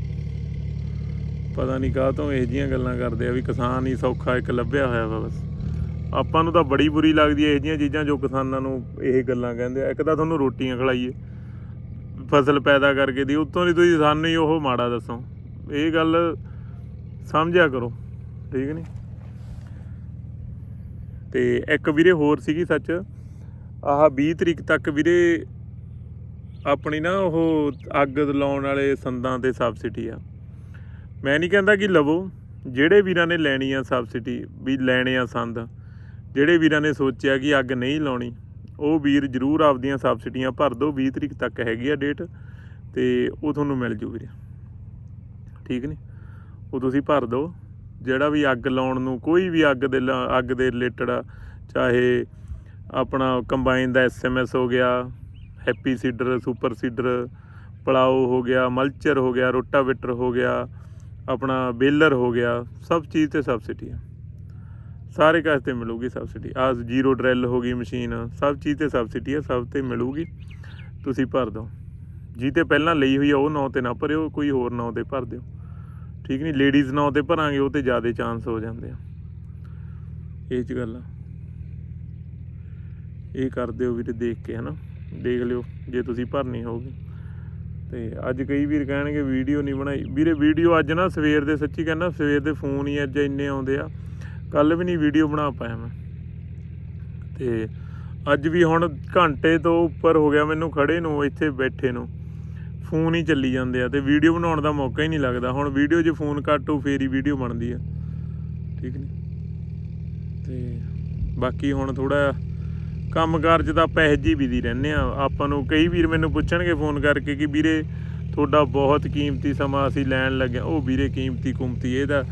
ਪਤਾ ਨਹੀਂ ਕਾਹ ਤੋਂ ਇਹ ਜੀਆਂ ਗੱਲਾਂ ਕਰਦੇ ਆ ਵੀ ਕਿਸਾਨ ਹੀ ਸੌਖਾ ਇੱਕ ਲੱਭਿਆ ਹੋਇਆ ਵਾ ਬਸ। ਆਪਾਂ ਨੂੰ ਤਾਂ ਬੜੀ ਬੁਰੀ ਲੱਗਦੀ ਹੈ ਇਹ ਜੀਆਂ ਚੀਜ਼ਾਂ ਜੋ ਕਿਸਾਨਾਂ ਨੂੰ ਇਹ ਗੱਲਾਂ ਕਹਿੰਦੇ ਆ। ਇੱਕ ਤਾਂ ਤੁਹਾਨੂੰ ਰੋਟੀਆਂ ਖਿਲਾਈਏ। ਫਸਲ ਪੈਦਾ ਕਰਕੇ ਦੀ, ਉਤੋਂ ਨਹੀਂ ਤੁਸੀਂ ਸਾਨੂੰ ਹੀ ਉਹ ਮਾੜਾ ਦੱਸੋ। ਇਹ ਗੱਲ ਸਮਝਿਆ ਕਰੋ। ਠੀਕ ਨਹੀਂ ਤੇ ਇੱਕ ਵੀਰੇ ਹੋਰ ਸੀਗੀ ਸੱਚ, ਆਹ 20 ਤਰੀਕ ਤੱਕ ਵੀਰੇ ਆਪਣੀ ਨਾ ਉਹ ਅੱਗ ਲਾਉਣ ਵਾਲੇ ਸੰਦਾਂ ਤੇ ਸਬਸਿਡੀ ਆ। ਮੈਂ ਨਹੀਂ ਕਹਿੰਦਾ ਕਿ ਲਵੋ, ਜਿਹੜੇ ਵੀਰਾਂ ਨੇ ਲੈਣੀ ਆ ਸਬਸਿਡੀ ਵੀ ਲੈਣੇ ਆ ਸੰਦ, ਜਿਹੜੇ ਵੀਰਾਂ ਨੇ ਸੋਚਿਆ ਕਿ ਅੱਗ ਨਹੀਂ ਲਾਉਣੀ, ਉਹ ਵੀਰ ਜਰੂਰ ਆਪਦੀਆਂ ਸਬਸਿਡੀਆਂ ਭਰ ਦਿਓ 20 ਤਰੀਕ ਤੱਕ ਹੈਗੀ ਆ ਡੇਟ, ਤੇ ਉਹ ਤੁਹਾਨੂੰ ਮਿਲ ਜੂ ਵੀਰੇ। ਠੀਕ ਨਹੀਂ ਉਹ ਤੁਸੀਂ ਭਰ ਦਿਓ ਜਿਹੜਾ ਵੀ ਅੱਗ ਲਾਉਣ ਨੂੰ, ਕੋਈ ਵੀ ਅੱਗ ਦੇ ਲਾ- ਅੱਗ ਦੇ ਰਿਲੇਟਡ ਆ, ਚਾਹੇ ਆਪਣਾ ਕੰਬਾਈਨ ਦਾ ਐਸਐਮਐਸ ਹੋ ਗਿਆ happy seeder super seeder plough ਹੋ ਗਿਆ ਮਲਚਰ ਹੋ ਗਿਆ ਰੋਟਾਵੇਟਰ ਹੋ ਗਿਆ, ਆਪਣਾ ਬੇਲਰ ਹੋ ਗਿਆ, ਸਭ ਚੀਜ਼ ਤੇ ਸਬਸਿਡੀ ਆ। ਸਾਰੇ ਕਾਸ ਤੇ ਮਿਲੂਗੀ ਸਬਸਿਡੀ ਆ ਜ਼ੀਰੋ ਡਰਿਲ ਹੋ ਗਈ ਮਸ਼ੀਨ ਸਭ ਚੀਜ਼ ਤੇ ਸਬਸਿਡੀ ਆ, ਸਭ ਤੇ ਮਿਲੂਗੀ। ਤੁਸੀਂ ਭਰ ਦਿਓ। ਜੀ ਤੇ ਪਹਿਲਾਂ ਲਈ ਹੋਈ ਆ, ਉਹ ਨਾਂ ਤੇ ਨਾ ਭਰਿਓ, ਕੋਈ ਹੋਰ ਨਾਂ ਤੇ ਭਰ ਦਿਓ। ਠੀਕ ਨਹੀਂ ਲੇਡੀਜ਼ ਨਾਂ ਤੇ ਭਰਾਂਗੇ, ਉਹ ਤੇ ਜ਼ਿਆਦਾ ਚਾਂਸ ਹੋ ਜਾਂਦੇ ਆ। ਇਹ ਚ ਗੱਲ ਆ। ਇਹ ਕਰ ਦਿਓ ਵੀਰੇ ਦੇਖ ਕੇ, ਹਨਾ? ਦੇਖ ਲਿਓ, ਜੇ ਤੁਸੀਂ ਭਰਨੀ ਹੋਊਗੀ। ਤੇ ਅੱਜ ਕਈ ਵੀਰ ਕਹਿਣਗੇ, ਵੀਡੀਓ ਨਹੀਂ ਬਣਾਈ। ਵੀਰੇ ਵੀਡੀਓ ਅੱਜ ਨਾ ਸਵੇਰ ਦੇ, ਸੱਚੀ ਕਹਿੰਦਾ ਸਵੇਰ ਦੇ ਫੋਨ ਹੀ ਅੱਜ ਇੰਨੇ ਆਉਂਦੇ ਆ। ਕੱਲ ਵੀ ਨਹੀਂ ਵੀਡੀਓ ਬਣਾ ਪਾਇਆ ਮੈਂ। ਤੇ ਅੱਜ ਵੀ ਹੁਣ ਘੰਟੇ ਤੋਂ ਉੱਪਰ ਹੋ ਗਿਆ, ਮੈਨੂੰ ਖੜੇ ਨੂੰ, ਇੱਥੇ ਬੈਠੇ ਨੂੰ। ਫੋਨ ਹੀ ਚੱਲੀ ਜਾਂਦੇ ਆ ਤੇ ਵੀਡੀਓ ਬਣਾਉਣ ਦਾ ਮੌਕਾ ਹੀ ਨਹੀਂ ਲੱਗਦਾ। ਹੁਣ ਵੀਡੀਓ 'ਚ ਫੋਨ ਕੱਟੋ ਫੇਰ ਹੀ ਵੀਡੀਓ ਬਣਦੀ ਆ। ਠੀਕ ਨਹੀਂ ਤੇ ਬਾਕੀ ਹੁਣ ਥੋੜਾ ਕੰਮਕਾਰ 'ਚ ਤਾਂ ਆਪਾਂ ਇਹੋ ਜਿਹੀ ਬਿਜ਼ੀ ਰਹਿੰਦੇ ਆ। ਆਪਾਂ ਨੂੰ ਕਈ ਵੀਰ ਮੈਨੂੰ ਪੁੱਛਣਗੇ ਫੋਨ ਕਰਕੇ ਕਿ ਵੀਰੇ ਤੁਹਾਡਾ ਬਹੁਤ ਕੀਮਤੀ ਸਮਾਂ ਅਸੀਂ ਲੈਣ ਲੱਗੇ ਉਹ ਵੀਰੇ ਕੀਮਤੀ ਕੁਮਤੀ ਇਹਦਾ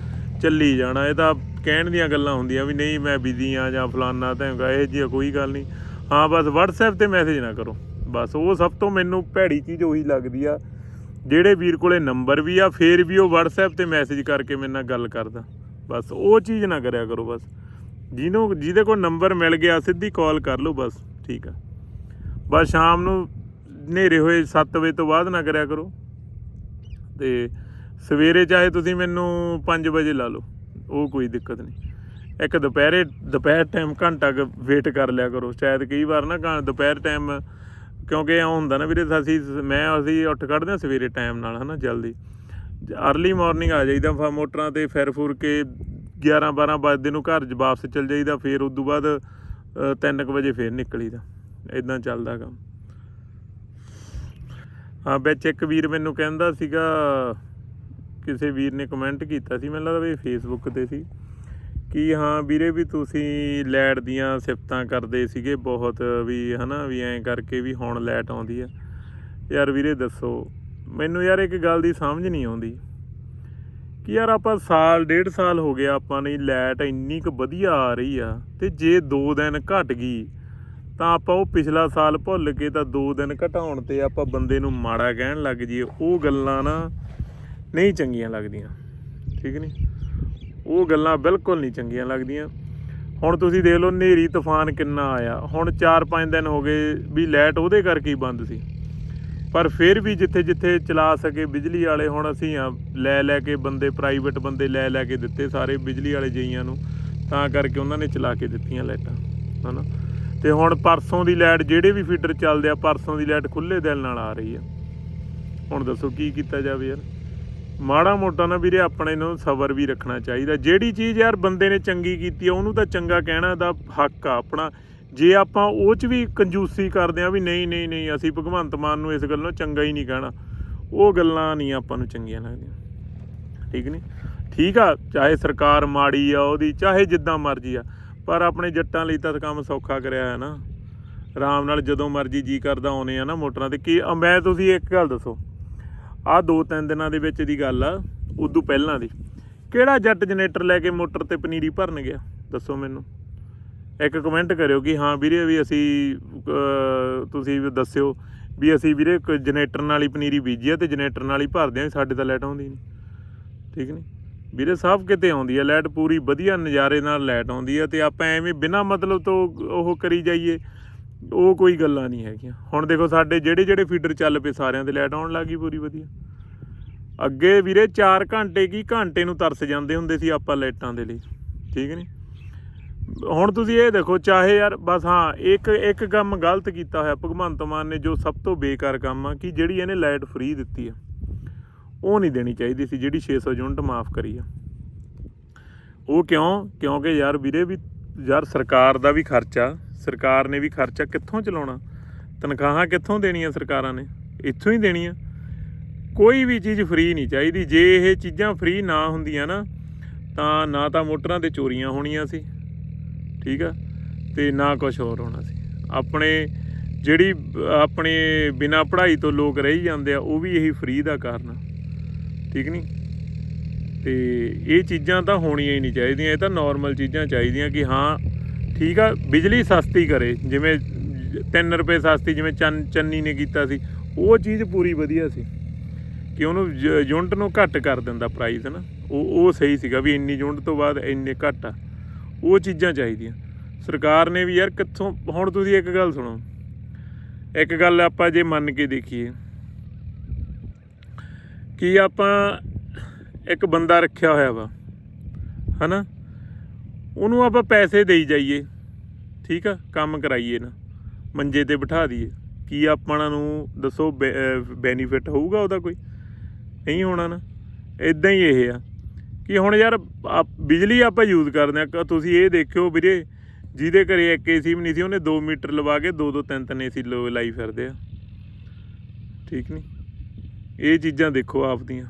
ਚੱਲੀ ਜਾਣਾ। ਇਹ ਤਾਂ ਕਹਿਣ ਦੀਆਂ ਗੱਲਾਂ ਹੁੰਦੀਆਂ ਵੀ ਨਹੀਂ, ਮੈਂ ਬਿਜ਼ੀ ਆ ਜਾਂ ਫਲਾਨਾ ਤਾਂ ਇਹ ਜੀ ਕੋਈ ਗੱਲ ਨਹੀਂ। ਹਾਂ, ਬਸ WhatsApp ਤੇ ਮੈਸੇਜ ਨਾ ਕਰੋ। ਬਸ ਉਹ ਸਭ ਤੋਂ ਮੈਨੂੰ ਭੈੜੀ ਚੀਜ਼ ਉਹੀ ਲੱਗਦੀ ਆ, ਜਿਹੜੇ ਵੀਰ ਕੋਲੇ ਨੰਬਰ ਵੀ ਆ, ਫੇਰ ਵੀ ਉਹ WhatsApp ਤੇ ਮੈਸੇਜ ਕਰਕੇ ਮੇਰੇ ਨਾਲ ਗੱਲ ਕਰਦਾ। ਬਸ ਉਹ ਚੀਜ਼ ਨਾ ਕਰਿਆ ਕਰੋ ਬਸ। ਜਿਹਨੂੰ, ਜਿਹਦੇ ਕੋਲ ਨੰਬਰ ਮਿਲ ਗਿਆ, ਸਿੱਧੀ ਕਾਲ ਕਰ ਲਓ ਬਸ, ਠੀਕ ਆ। ਬਸ ਸ਼ਾਮ ਨੂੰ ਹਨੇਰੇ ਹੋਏ 7 ਵਜੇ ਤੋਂ ਬਾਅਦ ਨਾ ਕਰਿਆ ਕਰੋ। ਤੇ ਸਵੇਰੇ ਚਾਹੇ ਤੁਸੀਂ ਮੈਨੂੰ 5 ਵਜੇ ਲਾ ਲਓ, ਉਹ ਕੋਈ ਦਿੱਕਤ ਨਹੀਂ। ਇੱਕ ਦੁਪਹਿਰੇ, ਦੁਪਹਿਰ ਟਾਈਮ ਘੰਟਾ ਵੇਟ ਕਰ ਲਿਆ ਕਰੋ। ਸ਼ਾਇਦ ਕਈ ਵਾਰ ਨਾ ਘੰ- ਦੁਪਹਿਰ ਟਾਈਮ ਕਿਉਂਕਿ ਐਂ ਹੁੰਦਾ ਨਾ ਵੀਰੇ, ਅਸੀਂ ਮੈਂ, ਅਸੀਂ ਉੱਠ ਕੱਢਦੇ ਹਾਂ ਸਵੇਰੇ ਟਾਈਮ ਨਾਲ, ਹਨਾ, ਜਲਦੀ। ਅਰਲੀ ਮਾਰਨਿੰਗ ਆ ਜਾਈਦਾ, ਫਾ, ਮੋਟਰਾਂ ਤੇ ਫਿਰ ਫੁਰ ਕੇ 11 12 ਵਜੇ ਨੂੰ ਘਰ ਜ ਵਾਪਸ ਚਲ ਜਾਈਦਾ, ਫਿਰ ਉਸ ਤੋਂ ਬਾਅਦ 3:00 ਵਜੇ ਫੇਰ ਨਿਕਲੀਦਾ ਇਦਾਂ ਚੱਲਦਾ ਕੰਮ। ਹਾਂ, ਵਿੱਚ ਇੱਕ ਵੀਰ ਮੈਨੂੰ ਕਹਿੰਦਾ ਸੀਗਾ, ਕਿਸੇ ਵੀਰ ਨੇ ਕਮੈਂਟ ਕੀਤਾ ਸੀ, ਮੈਨੂੰ ਲੱਗਦਾ ਵੀ ਫੇਸਬੁੱਕ ਤੇ ਸੀ। ਕਿ ਹਾਂ ਵੀਰੇ ਵੀ ਤੁਸੀਂ ਲੈਟ ਦੀਆਂ ਸਿਫਤਾਂ ਕਰਦੇ ਸੀਗੇ ਬਹੁਤ ਵੀ ਹਨਾ, ਵੀ ਐਂ ਕਰਕੇ ਵੀ ਹੁਣ ਲੈਟ ਆਉਂਦੀ ਆ। ਯਾਰ ਵੀਰੇ ਦੱਸੋ, ਮੈਨੂੰ ਯਾਰ ਇੱਕ ਗੱਲ ਦੀ ਸਮਝ ਨਹੀਂ ਆਉਂਦੀ ਕਿ ਯਾਰ ਆਪਾਂ ਸਾਲ, ਡੇਢ ਸਾਲ ਹੋ ਗਿਆ ਆਪਾਂ ਨੇ ਲੈਟ ਇੰਨੀ ਕੁ ਵਧੀਆ ਆ ਰਹੀ ਆ ਤੇ ਜੇ 2 ਦਿਨ ਘਟ ਗਈ ਤਾਂ ਆਪਾਂ ਉਹ ਪਿਛਲਾ ਸਾਲ ਭੁੱਲ ਕੇ ਤਾਂ 2 ਦਿਨ ਘਟਾਉਣ ਤੇ ਆਪਾਂ ਬੰਦੇ ਨੂੰ ਮਾੜਾ ਕਹਿਣ ਲੱਗ ਜਾਈਏ। ਉਹ ਗੱਲਾਂ ਨਾ ਨਹੀਂ ਚੰਗੀਆਂ ਲੱਗਦੀਆਂ। ਠੀਕ ਨਹੀਂ ਉਹ ਗੱਲਾਂ ਬਿਲਕੁਲ ਨਹੀਂ ਚੰਗੀਆਂ ਲੱਗਦੀਆਂ। ਹੁਣ ਤੁਸੀਂ ਦੇਖ ਲਓ ਨੇਰੀ ਤੂਫਾਨ ਕਿੰਨਾ ਆਇਆ। ਹੁਣ 4-5 ਦਿਨ ਹੋ ਗਏ ਵੀ ਲਾਈਟ ਉਹਦੇ ਕਰਕੇ ਹੀ ਬੰਦ ਸੀ। ਪਰ ਫਿਰ ਵੀ ਜਿੱਥੇ ਜਿੱਥੇ ਚਲਾ ਸਕੇ ਬਿਜਲੀ ਵਾਲੇ ਹੁਣ ਅਸੀਂ ਆ ਲੈ ਲੈ ਕੇ ਬੰਦੇ ਪ੍ਰਾਈਵੇਟ ਬੰਦੇ ਲੈ ਲੈ ਕੇ ਦਿੱਤੇ ਸਾਰੇ ਬਿਜਲੀ ਵਾਲੇ ਜਈਆਂ ਨੂੰ। ਤਾਂ ਕਰਕੇ ਉਹਨਾਂ ਨੇ ਚਲਾ ਕੇ ਦਿੱਤੀਆਂ ਲਾਈਟਾਂ, ਹਨਾ। ਤੇ ਹੁਣ ਪਰਸੋਂ ਦੀ ਲਾਈਟ ਜਿਹੜੇ ਵੀ ਫੀਡਰ ਚੱਲਦੇ ਆ, ਪਰਸੋਂ ਦੀ ਲਾਈਟ ਖੁੱਲੇ ਦਿਲ ਨਾਲ ਆ ਰਹੀ ਆ। ਹੁਣ ਦੱਸੋ ਕੀ ਕੀਤਾ ਜਾਵੇ ਯਾਰ। ਮਾੜਾ ਮੋਟਾ ਨਾ ਵੀਰੇ ਆਪਣੇ ਨੂੰ ਸਬਰ ਵੀ ਰੱਖਣਾ ਚਾਹੀਦਾ। ਜਿਹੜੀ ਚੀਜ਼ ਯਾਰ ਬੰਦੇ ਨੇ ਚੰਗੀ ਕੀਤੀ ਆ, ਉਹਨੂੰ ਤਾਂ ਚੰਗਾ ਕਹਿਣਾ ਦਾ ਹੱਕ ਆ ਆਪਣਾ। ਜੇ ਆਪਾਂ ਉਹ 'ਚ ਵੀ ਕੰਜੂਸੀ ਕਰਦੇ ਆ ਵੀ ਨਹੀਂ ਨਹੀਂ ਨਹੀਂ, ਅਸੀਂ ਭਗਵੰਤ ਮਾਨ ਨੂੰ ਇਸ ਗੱਲ ਨੂੰ ਚੰਗਾ ਹੀ ਨਹੀਂ ਕਹਿਣਾ। ਉਹ ਗੱਲਾਂ ਨਹੀਂ ਆਪਾਂ ਨੂੰ ਚੰਗੀਆਂ ਲੱਗਦੀਆਂ। ਠੀਕ ਨਹੀਂ ਠੀਕ ਆ, ਚਾਹੇ ਸਰਕਾਰ ਮਾੜੀ ਆ ਉਹਦੀ, ਚਾਹੇ ਜਿੱਦਾਂ ਮਰਜ਼ੀ ਆ, ਪਰ ਆਪਣੇ ਜੱਟਾਂ ਲਈ ਤਾਂ ਕੰਮ ਸੌਖਾ ਕਰਿਆ ਹੈ ਨਾ। ਆਰਾਮ ਨਾਲ ਜਦੋਂ ਮਰਜ਼ੀ ਜੀ ਕਰਦਾ ਆਉਨੇ ਆ ਨਾ ਮੋਟਰਾਂ ਤੇ। ਕੀ ਮੈਂ ਤੁਸੀਂ ਇੱਕ ਗੱਲ ਦੱਸੋ। ਆਹ ਦੋ ਤਿੰਨ ਦਿਨਾਂ ਦੇ ਵਿੱਚ ਦੀ ਗੱਲ ਆ, ਉਦੋਂ ਪਹਿਲਾਂ ਦੀ। ਕਿਹੜਾ ਜੱਟ ਜਨਰੇਟਰ ਲੈ ਕੇ ਮੋਟਰ ਤੇ ਪਨੀਰੀ ਭਰਨ ਗਿਆ? ਦੱਸੋ ਮੈਨੂੰ। ਇੱਕ ਕਮੈਂਟ ਕਰਿਓ ਕਿ ਹਾਂ ਵੀਰੇ ਵੀ ਅਸੀਂ ਤੁਸੀਂ ਦੱਸਿਓ ਵੀ ਅਸੀਂ ਵੀਰੇ ਜਨਰੇਟਰ ਨਾਲ ਹੀ ਪਨੀਰੀ ਬੀਜੀ ਆ ਤੇ ਜਨਰੇਟਰ ਨਾਲ ਹੀ ਭਰਦੇ ਆ ਸਾਡੇ ਤਾਂ ਲਾਈਟ ਆਉਂਦੀ ਨਹੀਂ। ਠੀਕ ਨਹੀਂ? ਵੀਰੇ ਸਭ ਕਿਤੇ ਆਉਂਦੀ ਆ ਲਾਈਟ ਪੂਰੀ ਵਧੀਆ ਨਜ਼ਾਰੇ ਨਾਲ ਲਾਈਟ ਆਉਂਦੀ ਆ ਤੇ ਆਪਾਂ ਐਵੇਂ ਬਿਨਾ ਮਤਲਬ ਤੋਂ ਉਹ ਕਰੀ ਜਾਈਏ। ਉਹ ਕੋਈ ਗੱਲਾਂ ਨਹੀਂ ਹੈਗੀਆਂ। ਹੁਣ ਦੇਖੋ ਸਾਡੇ ਜਿਹੜੇ ਜਿਹੜੇ ਫੀਡਰ ਚੱਲ ਪਏ, ਸਾਰਿਆਂ ਦੇ ਲਾਈਟ ਆਉਣ ਲੱਗੀ ਪੂਰੀ ਵਧੀਆ। ਅੱਗੇ ਵੀਰੇ 4 ਘੰਟੇ ਕੀ ਘੰਟੇ ਨੂੰ ਤਰਸ ਜਾਂਦੇ ਹੁੰਦੇ ਸੀ ਆਪਾਂ ਲਾਈਟਾਂ ਦੇ ਲਈ, ਠੀਕ ਨਹੀਂ? ਹੁਣ ਤੁਸੀਂ ਇਹ ਦੇਖੋ, ਚਾਹੇ ਯਾਰ ਬਸ ਹਾਂ, ਇੱਕ ਇੱਕ ਕੰਮ ਗਲਤ ਕੀਤਾ ਹੋਇਆ ਭਗਵੰਤ ਮਾਨ ਨੇ ਜੋ ਸਭ ਤੋਂ ਬੇਕਾਰ ਕੰਮ ਆ, ਕਿ ਜਿਹੜੀ ਇਹਨੇ ਲਾਈਟ ਫ੍ਰੀ ਦਿੱਤੀ ਆ, ਉਹ ਨਹੀਂ ਦੇਣੀ ਚਾਹੀਦੀ ਸੀ, ਜਿਹੜੀ 600 ਯੂਨਿਟ ਮਾਫ ਕਰੀ ਆ। ਉਹ ਕਿਉਂ? ਕਿਉਂਕਿ ਯਾਰ ਵੀਰੇ ਵੀ, ਯਾਰ ਸਰਕਾਰ ਦਾ ਵੀ ਖਰਚਾ ਸਰਕਾਰ ਨੇ ਵੀ ਖਰਚਾ ਕਿੱਥੋਂ ਚਲਾਉਣਾ? ਤਨਖਾਹਾਂ ਕਿੱਥੋਂ ਦੇਣੀਆਂ ਸਰਕਾਰਾਂ ਨੇ? ਇੱਥੋਂ ਹੀ ਦੇਣੀਆਂ। ਕੋਈ ਵੀ ਚੀਜ਼ ਫ੍ਰੀ ਨਹੀਂ ਚਾਹੀਦੀ। ਜੇ ਇਹ ਚੀਜ਼ਾਂ ਫ੍ਰੀ ਨਾ ਹੁੰਦੀਆਂ ਨਾ, ਤਾਂ ਨਾ ਤਾਂ ਮੋਟਰਾਂ ਤੇ ਚੋਰੀਆਂ ਹੋਣੀਆਂ ਸੀ। ਠੀਕ ਆ? ਤੇ ਨਾ ਕੁਝ ਹੋਰ ਹੋਣਾ ਸੀ। ਆਪਣੇ ਜਿਹੜੀ, ਆਪਣੇ ਬਿਨਾ ਪੜ੍ਹਾਈ ਤੋਂ ਲੋਕ ਰਹੀ ਜਾਂਦੇ ਆ, ਉਹ ਵੀ ਇਹੀ ਫ੍ਰੀ ਦਾ ਕਾਰਨ ਆ। ਠੀਕ ਨਹੀਂ ਤੇ ਇਹ ਚੀਜ਼ਾਂ ਤਾਂ ਹੋਣੀਆਂ ਹੀ ਨਹੀਂ ਚਾਹੀਦੀਆਂ। ਇਹ ਤਾਂ ਨਾਰਮਲ ਚੀਜ਼ਾਂ ਚਾਹੀਦੀਆਂ ਕਿ ਹਾਂ ਠੀਕ ਆ, ਬਿਜਲੀ ਸਸਤੀ ਕਰੇ, ਜਿਵੇਂ 3 ਰੁਪਏ ਸਸਤੀ, ਜਿਵੇਂ ਚੰਨ, ਚੰਨੀ ਨੇ ਕੀਤਾ ਸੀ, ਉਹ ਚੀਜ਼ ਪੂਰੀ ਵਧੀਆ ਸੀ। ਕਿ ਉਹਨੂੰ ਜ- ਯੂਨਿਟ ਨੂੰ ਘੱਟ ਕਰ ਦਿੰਦਾ ਪ੍ਰਾਈਸ ਨਾ, ਉਹ ਉਹ ਸਹੀ ਸੀਗਾ ਵੀ ਇੰਨੀ ਯੂਨਿਟ ਤੋਂ ਬਾਅਦ ਇੰਨੇ ਘੱਟ ਆ। ਉਹ ਚੀਜ਼ਾਂ ਚਾਹੀਦੀਆਂ। ਸਰਕਾਰ ਨੇ ਵੀ ਯਾਰ ਕਿੱਥੋਂ, ਹੁਣ ਤੁਸੀਂ ਇੱਕ ਗੱਲ ਸੁਣੋ। ਇੱਕ ਗੱਲ ਆਪਾਂ ਜੇ ਮੰਨ ਕੇ ਦੇਖੀਏ, ਕਿ ਆਪਾਂ ਇੱਕ ਬੰਦਾ ਰੱਖਿਆ ਹੋਇਆ ਵਾ, ਹਨਾ? ਉਹਨੂੰ ਆਪਾਂ ਪੈਸੇ ਦੇਈ ਜਾਈਏ। ਠੀਕ ਆ? ਕੰਮ ਕਰਾਈਏ ਨਾ। ਮੰਜੇ ਤੇ ਬਿਠਾ ਦਈਏ। ਕੀ ਆਪਣਾ ਨੂੰ ਦੱਸੋ ਬੈਨੀਫਿਟ ਹੋਊਗਾ ਉਹਦਾ ਕੋਈ? ਨਹੀਂ ਹੋਣਾ ਨਾ। ਇਦਾਂ ਹੀ ਇਹ ਆ। ਕਿ ਹੁਣ ਯਾਰ ਆਪ- ਬਿਜਲੀ ਆਪਾਂ ਯੂਜ਼ ਕਰਦੇ ਆ। ਤੁਸੀਂ ਇਹ ਦੇਖਿਓ ਵੀਰੇ, ਜਿਹਦੇ ਘਰੇ ਇੱਕ ਏਸੀ ਵੀ ਨਹੀਂ ਸੀ, ਉਹਨੇ 2 ਮੀਟਰ ਲਵਾ ਕੇ 2 2 3 3 ਏਸੀ ਲਾਈ ਫਿਰਦੇ ਆ। ਠੀਕ ਨਹੀਂ ਇਹ ਚੀਜ਼ਾਂ ਦੇਖੋ ਆਪਦੀਆਂ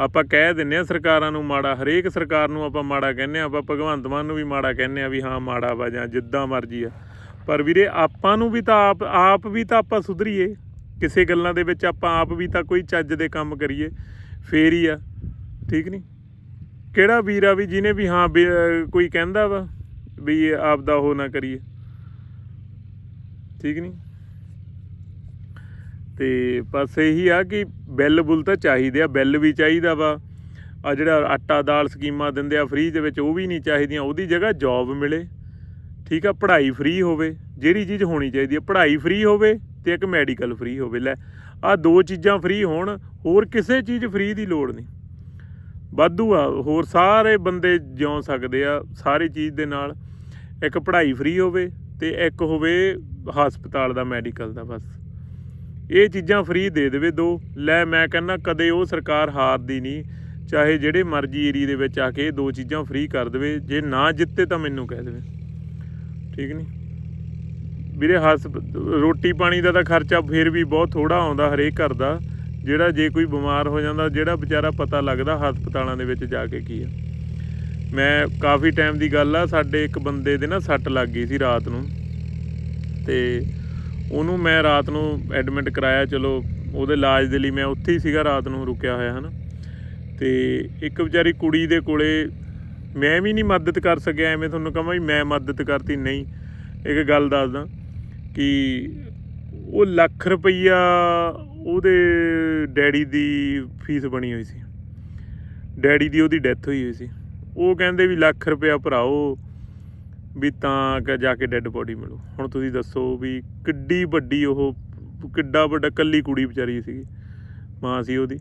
ਆਪਾਂ ਕਹਿ ਦਿੰਨੇ ਆ ਸਰਕਾਰਾਂ ਨੂੰ ਮਾੜਾ ਹਰੇਕ ਸਰਕਾਰ ਨੂੰ ਆਪਾਂ ਮਾੜਾ ਕਹਿੰਨੇ ਆ ਆਪਾਂ ਭਗਵੰਤ ਮਾਨ ਨੂੰ ਵੀ ਮਾੜਾ ਕਹਿੰਨੇ ਆ ਵੀ ਹਾਂ ਮਾੜਾ ਵਾ ਜਾਂ ਜਿੱਦਾਂ ਮਰਜ਼ੀ ਆ। ਪਰ ਵੀਰੇ ਆਪਾਂ ਨੂੰ ਵੀ ਤਾਂ ਆਪ ਆਪ ਵੀ ਤਾਂ ਆਪਾਂ ਸੁਧਰੀਏ। ਕਿਸੇ ਗੱਲਾਂ ਦੇ ਵਿੱਚ ਆਪਾਂ ਆਪ ਵੀ ਤਾਂ ਕੋਈ ਚੱਜ ਦੇ ਕੰਮ ਕਰੀਏ ਫੇਰ ਹੀ ਆ। ਠੀਕ ਨਹੀਂ ਕਿਹੜਾ ਵੀਰ ਆ ਵੀ ਜਿਹਨੇ ਵੀ ਹਾਂ ਵੀ, ਕੋਈ ਕਹਿੰਦਾ ਵਾ ਵੀ ਇਹ ਆਪ ਦਾ ਉਹ ਨਾ ਕਰੀਏ। ਠੀਕ ਨਹੀਂ ਤੇ ਬਸ ਇਹੀ ਆ ਕਿ ਬਿੱਲ ਬੁੱਲ ਤਾਂ ਚਾਹੀਦੇ ਆ, ਬਿੱਲ ਵੀ ਚਾਹੀਦਾ ਵਾ। ਆ ਜਿਹੜਾ ਆਟਾ ਦਾਲ ਸਕੀਮਾਂ ਦਿੰਦੇ ਆ, ਫ੍ਰੀ ਦੇ ਵਿੱਚ ਉਹ ਵੀ ਨਹੀਂ ਚਾਹੀਦੀਆਂ, ਉਹਦੀ ਜਗ੍ਹਾ ਜੌਬ ਮਿਲੇ। ਠੀਕ ਆ, ਪੜ੍ਹਾਈ ਫ੍ਰੀ ਹੋਵੇ, ਜਿਹੜੀ ਚੀਜ਼ ਹੋਣੀ ਚਾਹੀਦੀ ਹੈ ਪੜ੍ਹਾਈ ਫ੍ਰੀ ਹੋਵੇ ਤੇ ਇੱਕ ਮੈਡੀਕਲ ਫ੍ਰੀ ਹੋਵੇ। ਲੈ ਆ ਦੋ ਚੀਜ਼ਾਂ ਫ੍ਰੀ ਹੋਣ, ਹੋਰ ਕਿਸੇ ਚੀਜ਼ ਫ੍ਰੀ ਦੀ ਲੋੜ ਨਹੀਂ। ਵਾਧੂ ਆ, ਹੋਰ ਸਾਰੇ ਬੰਦੇ ਜਿਉ ਸਕਦੇ ਆ, ਸਾਰੀ ਚੀਜ਼ ਦੇ ਨਾਲ। ਇੱਕ ਪੜ੍ਹਾਈ ਫ੍ਰੀ ਹੋਵੇ ਤੇ ਇੱਕ ਹੋਵੇ ਹਸਪਤਾਲ ਦਾ ਮੈਡੀਕਲ ਦਾ ਬਸ। ਇਹ ਚੀਜ਼ਾਂ ਫ੍ਰੀ ਦੇ ਦੇਵੇ ਦੋ। ਲੈ ਮੈਂ ਕਹਿੰਦਾ ਕਦੇ ਉਹ ਸਰਕਾਰ ਹਾਰਦੀ ਨਹੀਂ। ਚਾਹੇ ਜਿਹੜੇ ਮਰਜ਼ੀ ਏਰੀਏ ਦੇ ਵਿੱਚ ਆ ਕੇ ਇਹ ਦੋ ਚੀਜ਼ਾਂ ਫ੍ਰੀ ਕਰ ਦੇਵੇ। ਜੇ ਨਾ ਜਿੱਤੇ ਤਾਂ ਮੈਨੂੰ ਕਹਿ ਦੇਵੇ। ਠੀਕ ਨਹੀਂ? ਵੀਰੇ ਹਸ ਰੋਟੀ ਪਾਣੀ ਦਾ ਤਾਂ ਖਰਚਾ ਫਿਰ ਵੀ ਬਹੁਤ ਥੋੜਾ ਆਉਂਦਾ ਹਰੇਕ ਘਰ ਦਾ। ਜਿਹੜਾ ਜੇ ਕੋਈ ਬਿਮਾਰ ਹੋ ਜਾਂਦਾ, ਜਿਹੜਾ ਵਿਚਾਰਾ ਪਤਾ ਲੱਗਦਾ ਹਸਪਤਾਲਾਂ ਦੇ ਵਿੱਚ ਜਾ ਕੇ ਕੀ ਆ। ਮੈਂ ਕਾਫੀ ਟਾਈਮ ਦੀ ਗੱਲ ਆ, ਸਾਡੇ ਇੱਕ ਬੰਦੇ ਦੇ ਨਾ ਸੱਟ ਲੱਗ ਗਈ ਸੀ ਰਾਤ ਨੂੰ। ਤੇ ਉਹਨੂੰ ਮੈਂ ਰਾਤ ਨੂੰ ਐਡਮਿਟ ਕਰਾਇਆ, ਚਲੋ ਉਹਦੇ ਇਲਾਜ ਦੇ ਲਈ ਮੈਂ ਉੱਥੇ ਹੀ ਸੀਗਾ ਰਾਤ ਨੂੰ ਰੁਕਿਆ ਹੋਇਆ, ਹਨਾ। ਤੇ ਇੱਕ ਵਿਚਾਰੀ ਕੁੜੀ ਦੇ ਕੋਲੇ ਮੈਂ ਵੀ ਨਹੀਂ ਮਦਦ ਕਰ ਸਕਿਆ, ਐਵੇਂ ਤੁਹਾਨੂੰ ਕਹਾਂ ਵੀ ਮੈਂ ਮਦਦ ਕਰਤੀ, ਨਹੀਂ। ਇੱਕ ਗੱਲ ਦੱਸਦਾ ਕਿ ਉਹ ਲੱਖ ਰੁਪਈਆ ਉਹਦੇ ਡੈਡੀ ਦੀ ਫੀਸ ਬਣੀ ਹੋਈ ਸੀ। ਡੈਡੀ ਦੀ ਉਹਦੀ ਡੈਥ ਹੋਈ ਹੋਈ ਸੀ। ਉਹ ਕਹਿੰਦੇ ਵੀ ਲੱਖ ਰੁਪਇਆ ਭਰਾਓ ਵੀ ਤਾਂ ਕਿ ਜਾ ਕੇ ਡੈੱਡ ਬੋਡੀ ਮਿਲੂ। ਹੁਣ ਤੁਸੀਂ ਦੱਸੋ ਵੀ ਕਿੱਡੀ ਵੱਡੀ ਉਹ, ਕਿੱਡਾ ਵੱਡਾ ਕੱਲੀ ਕੁੜੀ ਵਿਚਾਰੀ ਸੀਗੀ, ਮਾਂ ਸੀ ਉਹਦੀ।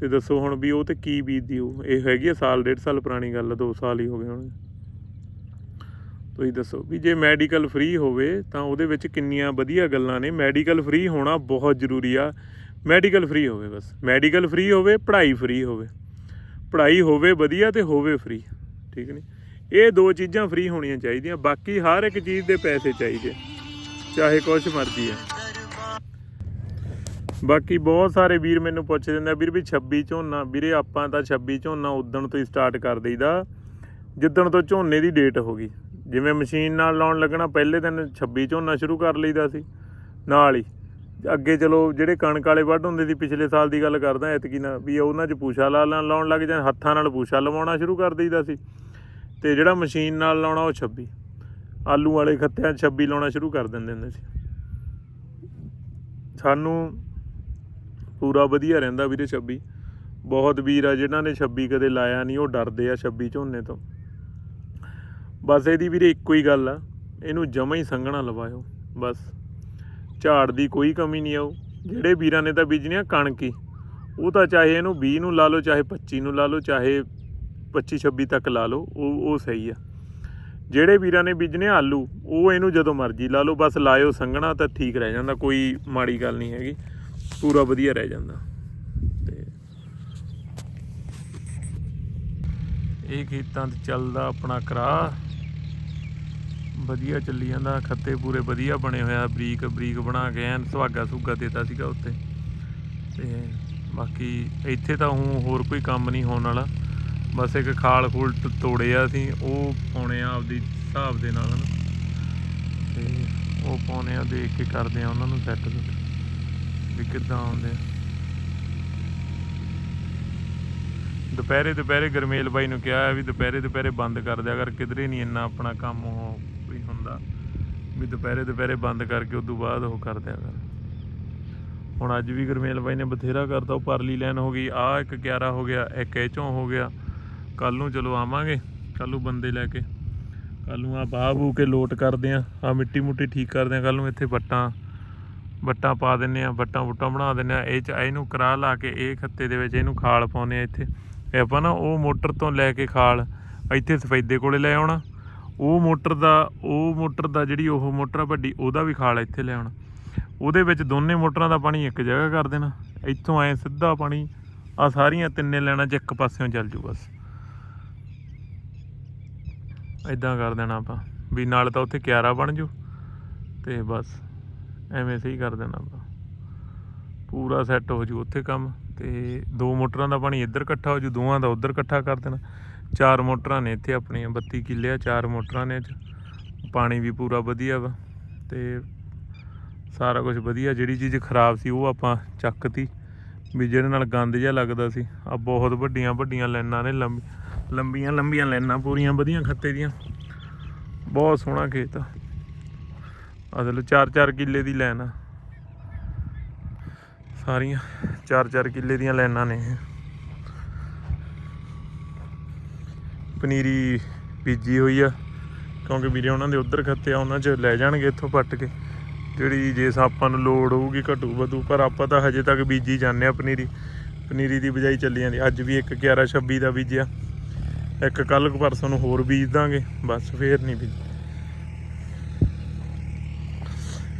ਤੇ ਦੱਸੋ ਹੁਣ ਵੀ ਉਹ ਤੇ ਕੀ ਬੀਤਦੀ ਉਹ ਇਹ ਹੈਗੀ ਆ ਸਾਲ, ਡੇਢ ਸਾਲ ਪੁਰਾਣੀ ਗੱਲ ਆ 2 ਸਾਲ ਹੀ ਹੋ ਗਏ ਹੁਣ ਤੁਸੀਂ ਦੱਸੋ ਵੀ ਜੇ ਮੈਡੀਕਲ ਫ੍ਰੀ ਹੋਵੇ, ਤਾਂ ਉਹਦੇ ਵਿੱਚ ਕਿੰਨੀਆਂ ਵਧੀਆ ਗੱਲਾਂ ਨੇ। ਮੈਡੀਕਲ ਫ੍ਰੀ ਹੋਣਾ ਬਹੁਤ ਜ਼ਰੂਰੀ ਆ। ਮੈਡੀਕਲ ਫ੍ਰੀ ਹੋਵੇ ਬਸ। ਮੈਡੀਕਲ ਫ੍ਰੀ ਹੋਵੇ, ਪੜ੍ਹਾਈ ਫ੍ਰੀ ਹੋਵੇ। ਪੜ੍ਹਾਈ ਹੋਵੇ ਵਧੀਆ ਤੇ ਹੋਵੇ ਫ੍ਰੀ ਠੀਕ ਨਹੀਂ ਇਹ ਦੋ ਚੀਜ਼ਾਂ ਫ੍ਰੀ ਹੋਣੀਆਂ ਚਾਹੀਦੀਆਂ, ਬਾਕੀ ਹਰ ਇੱਕ ਚੀਜ਼ ਦੇ ਪੈਸੇ ਚਾਹੀਦੇ, ਚਾਹੇ ਕੁਛ ਮਰਜ਼ੀ ਹੈ। ਬਾਕੀ ਬਹੁਤ ਸਾਰੇ ਵੀਰ ਮੈਨੂੰ ਪੁੱਛ ਦਿੰਦੇ ਆ, ਵੀਰ ਵੀ 26 ਝੋਨਾ, ਵੀਰੇ ਆਪਾਂ ਤਾਂ 26 ਝੋਨਾ ਉਦਣ ਤੋਂ ਹੀ ਸਟਾਰਟ ਕਰ ਦਈਦਾ। ਜਿੱਦਣ ਤੋਂ ਝੋਨੇ ਦੀ ਡੇਟ ਹੋ ਗਈ। ਜਿਵੇਂ ਮਸ਼ੀਨ ਨਾਲ ਲਾਉਣ ਲੱਗਣਾ, ਪਹਿਲੇ ਦਿਨ 26 ਝੋਨਾ ਸ਼ੁਰੂ ਕਰ ਲਈਦਾ ਸੀ, ਨਾਲ ਹੀ। ਅੱਗੇ ਚਲੋ ਜਿਹੜੇ ਕਣਕ ਵਾਲੇ ਵੱਢ ਹੁੰਦੇ ਸੀ, ਪਿਛਲੇ ਸਾਲ ਦੀ ਗੱਲ ਕਰਦਾ, ਐਤਕੀ ਨਾ ਵੀ ਉਹਨਾਂ 'ਚ ਪੂਛਾ ਲਾ ਲਾ- ਲਾਉਣ ਲੱਗ ਜਾਂ ਹੱਥਾਂ ਨਾਲ ਪੂਛਾ ਲਵਾਉਣਾ ਸ਼ੁਰੂ ਕਰ ਦਈਦਾ ਸੀ। ਤੇ ਜਿਹੜਾ ਮਸ਼ੀਨ ਨਾਲ ਲਾਉਣਾ ਉਹ 26 ਆਲੂ ਵਾਲੇ ਖੱਤਿਆਂ 'ਚ 26 ਲਾਉਣਾ ਸ਼ੁਰੂ ਕਰ ਦਿੰਦੇ ਹੁੰਦੇ ਸੀ। ਸਾਨੂੰ ਪੂਰਾ ਵਧੀਆ ਰਹਿੰਦਾ ਵੀਰੇ 26 ਬਹੁਤ ਵੀਰ ਆ ਜਿਨ੍ਹਾਂ ਨੇ 26 ਕਦੇ ਲਾਇਆ ਨਹੀਂ, ਉਹ ਡਰਦੇ ਆ 26 ਝੋਨੇ ਤੋਂ। ਬਸ ਇਹਦੀ ਵੀਰੇ ਇੱਕੋ ਹੀ ਗੱਲ ਆ, ਇਹਨੂੰ ਜਮਾ ਹੀ ਸੰਘਣਾ ਲਵਾਇਓ, ਬਸ। ਝਾੜ ਦੀ ਕੋਈ ਕਮੀ ਨਹੀਂ ਆਉ ਜਿਹੜੇ ਵੀਰਾਂ ਨੇ ਤਾਂ ਬੀਜਣੀਆਂ ਕਣਕ ਹੀ। ਉਹ ਤਾਂ ਚਾਹੇ ਇਹਨੂੰ 20 ਨੂੰ ਲਾ ਲਓ, ਚਾਹੇ 25 ਨੂੰ ਲਾ ਲਓ, ਚਾਹੇ 25 26 ਤੱਕ ਲਾ ਲਓ, ਉਹ ਉਹ ਸਹੀ ਆ। ਜਿਹੜੇ ਵੀਰਾਂ ਨੇ ਬੀਜਣੇ ਆਲੂ, ਉਹ ਇਹਨੂੰ ਜਦੋਂ ਮਰਜ਼ੀ ਲਾ ਲਓ, ਬਸ ਲਾਇਓ ਸੰਘਣਾ ਤਾਂ ਠੀਕ ਰਹਿ ਜਾਂਦਾ, ਕੋਈ ਮਾੜੀ ਗੱਲ ਨਹੀਂ ਹੈਗੀ, ਪੂਰਾ ਵਧੀਆ ਰਹਿ ਜਾਂਦਾ। ਤੇ ਇਹ ਖੇਤਾਂ 'ਚ ਚੱਲਦਾ ਆਪਣਾ ਕਰਾ ਵਧੀਆ ਚੱਲੀ ਜਾਂਦਾ, ਖੱਤੇ ਪੂਰੇ ਵਧੀਆ ਬਣੇ ਹੋਇਆ ਬਰੀਕ ਬਰੀਕ ਬਣਾ ਕੇ ਐਨ ਸੁਹਾਗਾ ਸੁਗਾ ਦਿੱਤਾ ਸੀਗਾ ਉੱਤੇ। ਤੇ ਬਾਕੀ ਇੱਥੇ ਤਾਂ ਹੁਣ ਹੋਰ ਕੋਈ ਕੰਮ ਨਹੀਂ ਹੋਣ ਵਾਲਾ। ਬਸ ਇੱਕ ਖਾਲ ਖੂਲ ਟ- ਤੋੜੇ ਆ ਅਸੀਂ ਉਹ ਪਾਉਣੇ ਆ ਆਪਦੀ ਹਿਸਾਬ ਦੇ ਨਾਲ। ਹਨਾ ਤੇ ਉਹ ਪਾਉਣੇ ਆ, ਦੇਖ ਕੇ ਕਰਦੇ ਆ ਉਹਨਾਂ ਨੂੰ ਸੈੱਟ ਵੀ ਕਿੱਦਾਂ ਆਉਂਦੇ ਆ। ਦੁਪਹਿਰੇ ਦੁਪਹਿਰੇ ਗਰਮੇਲ ਬਾਈ ਨੂੰ ਕਿਹਾ ਵੀ ਦੁਪਹਿਰੇ ਦੁਪਹਿਰੇ ਬੰਦ ਕਰ ਦਿਆ ਕਰ, ਕਿਧਰੇ ਨਹੀਂ ਇੰਨਾ ਆਪਣਾ ਕੰਮ ਉਹ ਕੋਈ ਹੁੰਦਾ। ਵੀ ਦੁਪਹਿਰੇ ਦੁਪਹਿਰੇ ਬੰਦ ਕਰਕੇ ਉਦੋਂ ਬਾਅਦ ਉਹ ਕਰ ਦਿਆ ਕਰ। ਹੁਣ ਅੱਜ ਵੀ ਗਰਮੇਲ ਬਾਈ ਨੇ ਬਥੇਰਾ ਕਰਤਾ, ਉਹ ਪਰਲੀ ਲਾਈਨ ਹੋ ਗਈ ਆ ਇੱਕ 11 ਹੋ ਗਿਆ, ਇੱਕ ਇਹ ਚੋਂ ਹੋ ਗਿਆ। ਕੱਲ ਨੂੰ ਚਲੋ ਆਵਾਂਗੇ ਕੱਲ ਨੂੰ ਬੰਦੇ ਲੈ ਕੇ। ਕੱਲ ਨੂੰ ਆ ਬਾਹ ਕੇ ਲੋਟ ਕਰਦੇ ਆ ਆ ਮਿੱਟੀ ਮੁੱਟੀ ਠੀਕ ਕਰਦੇ ਆ ਕੱਲ ਨੂੰ ਇੱਥੇ ਵੱਟਾਂ ਵੱਟਾਂ ਪਾ ਦਿੰਨੇ ਆ, ਵੱਟਾਂ ਵੁੱਟਾਂ ਬਣਾ ਦਿੰਨੇ ਆ। ਇਹ ਚ ਇਹਨੂੰ ਕਰਾ ਲਾ ਕੇ ਇਹ ਖੱਤੇ ਦੇ ਵਿੱਚ ਇਹਨੂੰ ਖਾਲ ਪਾਉਨੇ ਆ ਇੱਥੇ। ਇਹ ਆਪਾਂ ਨਾ ਉਹ ਮੋਟਰ ਤੋਂ ਲੈ ਕੇ ਖਾਲ ਇੱਥੇ ਸਫੈਦੇ ਕੋਲੇ ਲੈ ਆਉਣਾ। ਉਹ ਮੋਟਰ ਦਾ, ਉਹ ਮੋਟਰ ਦਾ ਜਿਹੜੀ ਉਹ ਮੋਟਰ ਆ ਵੱਡੀ, ਉਹਦਾ ਵੀ ਖਾਲ ਇੱਥੇ ਲੈ ਆਉਣਾ। ਉਹਦੇ ਵਿੱਚ ਦੋਨੇ ਮੋਟਰਾਂ ਦਾ ਪਾਣੀ ਇੱਕ ਜਗ੍ਹਾ ਕਰ ਦੇਣਾ। ਇੱਥੋਂ ਐ ਸਿੱਧਾ ਪਾਣੀ ਆ ਸਾਰੀਆਂ ਤਿੰਨੇ ਲੈਣਾ ਚ ਇੱਕ ਪਾਸਿਓਂ ਚੱਲ ਜੂ ਬਸ। ਇਦਾਂ ਕਰ ਦੇਣਾ ਆਪਾਂ। ਵੀ ਨਾਲ ਤਾਂ ਉੱਥੇ ਕਿਆਰਾ ਬਣ ਜੂ ਤੇ ਬਸ, ਐਵੇਂ ਸਹੀ ਕਰ ਦੇਣਾ ਆਪਾਂ। ਪੂਰਾ ਸੈੱਟ ਹੋ ਜੂ ਉੱਥੇ ਕੰਮ ਤੇ ਦੋ ਮੋਟਰਾਂ ਦਾ ਪਾਣੀ ਇੱਧਰ ਇਕੱਠਾ ਹੋ ਜੂ, ਦੋਵਾਂ ਦਾ ਉੱਧਰ ਇਕੱਠਾ ਕਰ ਦੇਣਾ। ਚਾਰ ਮੋਟਰਾਂ ਨੇ ਇੱਥੇ ਆਪਣੀਆਂ 32 ਕਿੱਲੇ ਆ ਚਾਰ ਮੋਟਰਾਂ ਨੇ ਪਾਣੀ ਵੀ ਪੂਰਾ ਵਧੀਆ ਵਾ ਤੇ ਸਾਰਾ ਕੁਝ ਵਧੀਆ। ਜਿਹੜੀ ਚੀਜ਼ ਖਰਾਬ ਸੀ ਉਹ ਆਪਾਂ ਚੱਕਤੀ, ਵੀ ਜਿਹਦੇ ਨਾਲ ਗੰਦ ਜਿਹਾ ਲੱਗਦਾ ਸੀ। ਆ ਬਹੁਤ ਵੱਡੀਆਂ ਵੱਡੀਆਂ ਲਾਈਨਾਂ ਨੇ ਲੰਬ। ਲੰਬੀਆਂ ਲੰਬੀਆਂ ਲਾਈਨਾਂ ਪੂਰੀਆਂ, ਵਧੀਆ ਖੱਤੇ ਦੀਆਂ। ਬਹੁਤ ਸੋਹਣਾ ਖੇਤ ਆ। ਅਸਲ 4-4 ਕਿੱਲੇ ਦੀ ਲਾਈਨ ਆ। ਸਾਰੀਆਂ 4-4 ਕਿੱਲੇ ਦੀਆਂ ਲਾਈਨਾਂ ਨੇ ਪਨੀਰੀ ਬੀਜੀ ਹੋਈ ਆ। ਕਿਉਂਕਿ ਵੀਰੇ ਉਹਨਾਂ ਦੇ ਉਧਰ ਖੱਤੇ ਆ, ਉਹਨਾਂ 'ਚ ਲੈ ਜਾਣਗੇ ਇੱਥੋਂ ਪੱਟ ਕੇ। ਜਿਹੜੀ ਜੇ ਆਪਾਂ ਨੂੰ ਲੋੜ ਹੋਊਗੀ ਘਟੂ ਵਧੂ, ਪਰ ਆਪਾਂ ਤਾਂ ਹਜੇ ਤੱਕ ਬੀਜੀ ਜਾਂਦੇ ਆ ਪਨੀਰੀ। ਪਨੀਰੀ ਦੀ ਬਜਾਈ ਚੱਲੀ ਜਾਂਦੀ। ਅੱਜ ਵੀ ਇੱਕ 11 26 ਦਾ ਬੀਜਿਆ। ਇੱਕ ਕੱਲ ਪਰਸੋਂ ਨੂੰ ਹੋਰ ਬੀਜ ਦਾਂਗੇ, ਬਸ ਫੇਰ ਨਹੀਂ ਬੀਜ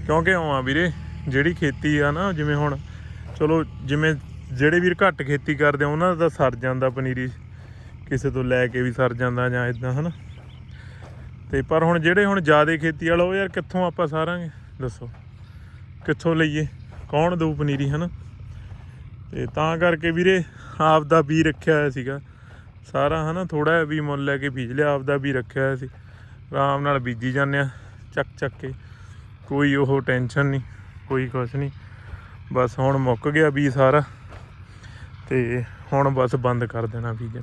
ਕਿਉਂਕਿ ਉਹ ਵੀਰੇ, ਜਿਹੜੀ ਖੇਤੀ ਆ ਨਾ, ਜਿਵੇਂ ਹੁਣ, ਚਲੋ ਜਿਵੇਂ ਜਿਹੜੇ ਵੀਰ ਘੱਟ ਖੇਤੀ ਕਰਦੇ ਆ, ਉਹਨਾਂ ਦਾ ਤਾਂ ਸਰ ਜਾਂਦਾ ਪਨੀਰੀ, ਕਿਸੇ ਤੋਂ ਲੈ ਕੇ ਵੀ ਸਰ ਜਾਂਦਾ ਜਾਂ ਇਦਾਂ ਹਨਾ? ਤੇ ਪਰ ਹੁਣ ਜਿਹੜੇ ਹੁਣ ਜ਼ਿਆਦਾ ਖੇਤੀ ਵਾਲਾ, ਉਹ ਯਾਰ ਕਿੱਥੋਂ ਆਪਾਂ ਸਾਰਾਂਗੇ? ਦੱਸੋ। ਕਿੱਥੋਂ ਲਈਏ? ਕੌਣ ਦਊ ਪਨੀਰੀ, ਹਨਾ? ਤੇ ਤਾਂ ਕਰਕੇ ਵੀਰੇ, ਆਪ ਦਾ ਬੀ ਰੱਖਿਆ ਹੋਇਆ ਸੀਗਾ। ਸਾਰਾ ਹਨਾ ਥੋੜਾ ਜਿਹਾ ਵੀ ਮੁੱਲ ਲੈ ਕੇ ਬੀਜ ਲਿਆ, ਆਪਦਾ ਵੀ ਰੱਖਿਆ ਹੋਇਆ ਸੀ। ਆਰਾਮ ਨਾਲ ਬੀਜੀ ਜਾਂਦੇ ਆ ਚੱਕ ਚੱਕ ਕੇ। ਕੋਈ ਉਹ ਟੈਨਸ਼ਨ ਨਹੀਂ, ਕੋਈ ਕੁਛ ਨਹੀਂ। ਬਸ ਹੁਣ ਮੁੱਕ ਗਿਆ ਵੀ ਸਾਰਾ ਤੇ ਹੁਣ ਬਸ ਬੰਦ ਕਰ ਦੇਣਾ ਬੀਜਣ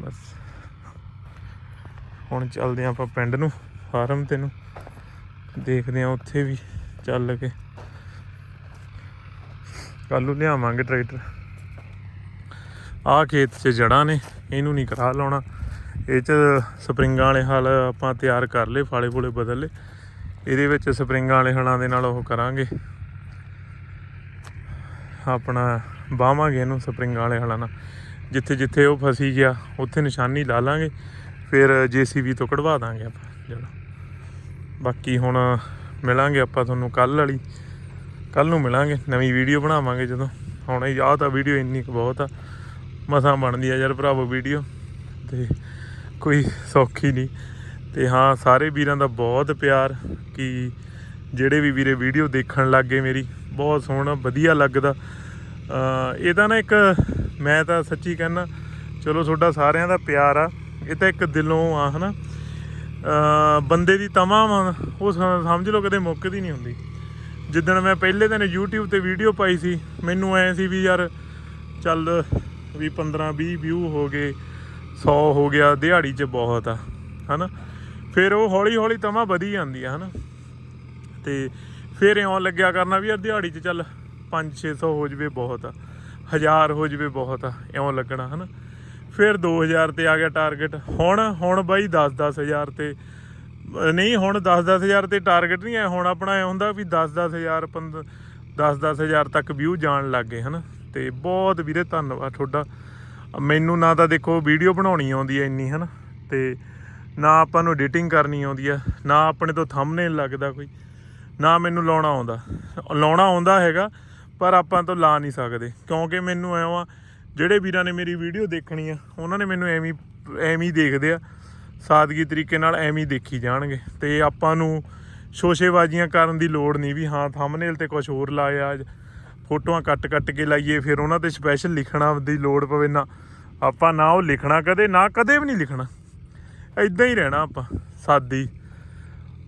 ਬਸ। ਹੁਣ ਚੱਲਦੇ ਹਾਂ ਆਪਾਂ ਪਿੰਡ ਨੂੰ, ਫਾਰਮ ਤੇ ਨੂੰ। ਦੇਖਦੇ ਆ ਉੱਥੇ ਵੀ ਚੱਲ ਕੇ। ਕੱਲ ਨੂੰ ਲਿਆਵਾਂਗੇ ਟਰੈਕਟਰ। ਆਹ ਖੇਤ 'ਚ ਜੜਾਂ ਨੇ, ਇਹਨੂੰ ਨਹੀਂ ਕਰਾ ਲਾਉਣਾ। ਇਹ 'ਚ ਸਪਰਿੰਗਾਂ ਵਾਲੇ ਹਲ ਆਪਾਂ ਤਿਆਰ ਕਰ ਲਏ, ਫਾਲੇ ਫੂਲੇ ਬਦਲ ਲਏ। ਇਹਦੇ ਵਿੱਚ ਸਪਰਿੰਗਾਂ ਵਾਲੇ ਹਲਾਂ ਦੇ ਨਾਲ ਉਹ ਕਰਾਂਗੇ। ਆਪਣਾ ਬਾਵਾਂਗੇ ਇਹਨੂੰ ਸਪਰਿੰਗਾਂ ਵਾਲੇ ਹਲਾਂ ਨਾਲ। ਜਿੱਥੇ ਜਿੱਥੇ ਉਹ ਫਸੀ ਗਿਆ, ਉੱਥੇ ਨਿਸ਼ਾਨੀ ਲਾ ਲਾਂਗੇ। ਫਿਰ ਜੀਸੀਬੀ ਤੋਂ ਕਢਵਾ ਦਾਂਗੇ ਆਪਾਂ ਜਿਹੜਾ ਬਾਕੀ ਹੁਣ ਮਿਲਾਂਗੇ ਆਪਾਂ ਤੁਹਾਨੂੰ ਕੱਲ ਵਾਲੀ। ਕੱਲ ਨੂੰ ਮਿਲਾਂਗੇ, ਨਵੀਂ ਵੀਡੀਓ ਬਣਾਵਾਂਗੇ ਜਦੋਂ। ਹੁਣ ਇਹ ਆਹ ਤਾਂ ਵੀਡੀਓ ਇੰਨੀ ਕੁ ਬਹੁਤ ਆ। ਮਸਾਂ ਬਣਦੀ ਆ ਯਾਰ ਭਰਾਵੋ ਵੀਡੀਓ। ਤੇ ਕੋਈ ਸੌਖੀ ਨਹੀਂ। ਤੇ ਹਾਂ, ਸਾਰੇ ਵੀਰਾਂ ਦਾ ਬਹੁਤ ਪਿਆਰ ਕਿ ਜਿਹੜੇ ਵੀ ਵੀਰੇ ਵੀਡੀਓ ਦੇਖਣ ਲੱਗੇ ਮੇਰੀ। ਬਹੁਤ ਸੋਹਣਾ, ਵਧੀਆ ਲੱਗਦਾ। ਇਹ ਤਾਂ ਨਾ ਇੱਕ ਮੈਂ ਤਾਂ ਸੱਚੀ ਕਹਿੰਦਾ, ਚਲੋ ਤੁਹਾਡਾ ਸਾਰਿਆਂ ਦਾ ਪਿਆਰ ਆ। ਇਹ ਤਾਂ ਇੱਕ ਦਿਲੋਂ ਆ, ਹਨਾ? ਅ ਬੰਦੇ ਦੀ ਤਮਾ ਉਹ ਸਮਝ ਲਓ ਕਦੇ ਮੁੱਕਦੀ ਨਹੀਂ ਹੁੰਦੀ। ਜਿੱਦਣ ਮੈਂ ਪਹਿਲੇ ਦਿਨ YouTube ਤੇ ਵੀਡੀਓ ਪਾਈ ਸੀ, ਮੈਨੂੰ ਐ ਸੀ ਵੀ ਯਾਰ ਚੱਲ ਵੀ 15 20 ਵਿਊ ਹੋ ਗਏ 100 ਹੋ ਗਿਆ, ਦਿਹਾੜੀ 'ਚ ਬਹੁਤ ਆ, ਹਨਾ? ਫਿਰ ਉਹ ਹੌਲੀ ਹੌਲੀ ਤਮਾ ਵਧੀ ਜਾਂਦੀ ਆ, ਹਨਾ? ਤੇ ਫਿਰ ਇਉਂ ਲੱਗਿਆ ਕਰਨਾ ਵੀ ਯਾਰ ਦਿਹਾੜੀ 'ਚ ਚੱਲ 5 600 ਹੋ ਜਵੇ ਬਹੁਤ ਆ 1000 ਹੋ ਜਵੇ ਬਹੁਤ ਆ, ਇਉਂ ਲੱਗਣਾ, ਹਨਾ? ਫਿਰ 2000 ਤੇ ਆ ਗਿਆ ਟਾਰਗੇਟ ਹੁਣ ਹੁਣ ਬਾਈ 10 10000 ਤੇ, ਨਹੀਂ, ਹੁਣ 10 10000 ਤੇ ਟਾਰਗੇਟ ਨਹੀਂ ਹੈ ਹੁਣ ਆਪਣਾ ਇਹ ਹੁੰਦਾ ਵੀ 10 10000 10 10000 ਤੱਕ ਵਿਊ ਜਾਣ ਲੱਗ ਗਏ, ਹਨਾ? ਤੇ ਬਹੁਤ ਵੀਰੇ ਧੰਨਵਾਦ ਤੁਹਾਡਾ। ਮੈਨੂੰ ਨਾ ਤਾਂ ਦੇਖੋ ਵੀਡੀਓ ਬਣਾਉਣੀ ਆਉਂਦੀ ਹੈ ਇੰਨੀ, ਹਨਾ? ਤੇ ਨਾ ਆਪਾਂ ਨੂੰ ਐਡੀਟਿੰਗ ਕਰਨੀ ਆਉਂਦੀ ਆ, ਨਾ ਆਪਣੇ ਤੋਂ ਥੰਬਨੇਲ ਲੱਗਦਾ ਕੋਈ, ਨਾ ਮੈਨੂੰ ਲਾਉਣਾ ਆਉਂਦਾ। ਲਾਉਣਾ ਆਉਂਦਾ ਹੈਗਾ, ਪਰ ਆਪਾਂ ਤੋਂ ਲਾ ਨਹੀਂ ਸਕਦੇ, ਕਿਉਂਕਿ ਮੈਨੂੰ ਐਂ ਆ, ਜਿਹੜੇ ਵੀਰਾਂ ਨੇ ਮੇਰੀ ਵੀਡੀਓ ਦੇਖਣੀ ਆ, ਉਹਨਾਂ ਨੇ ਮੈਨੂੰ ਐਵੇਂ ਐਵੇਂ ਹੀ ਦੇਖਦੇ ਆ। ਸਾਦਗੀ ਤਰੀਕੇ ਨਾਲ ਐਵੇਂ ਦੇਖੀ ਜਾਣਗੇ, ਤੇ ਆਪਾਂ ਨੂੰ ਸ਼ੋਸ਼ੇਬਾਜ਼ੀਆਂ ਕਰਨ ਦੀ ਲੋੜ ਨਹੀਂ ਵੀ ਹਾਂ ਥੰਬਨੇਲ ਤੇ ਕੁਝ ਹੋਰ ਲਾਇਆ ਫੋਟੋਆਂ ਕੱਟ ਕੱਟ ਕੇ ਲਾਈਏ, ਫਿਰ ਉਹਨਾਂ ਤੇ ਸਪੈਸ਼ਲ ਲਿਖਣਾ ਦੀ ਲੋੜ ਪਵੇ ਨਾ। ਆਪਾਂ ਨਾ ਉਹ ਲਿਖਣਾ ਕਦੇ, ਨਾ ਕਦੇ ਵੀ ਨਹੀਂ ਲਿਖਣਾ। ਇਦਾਂ ਹੀ ਰਹਿਣਾ ਆਪਾਂ, ਸਾਦੀ।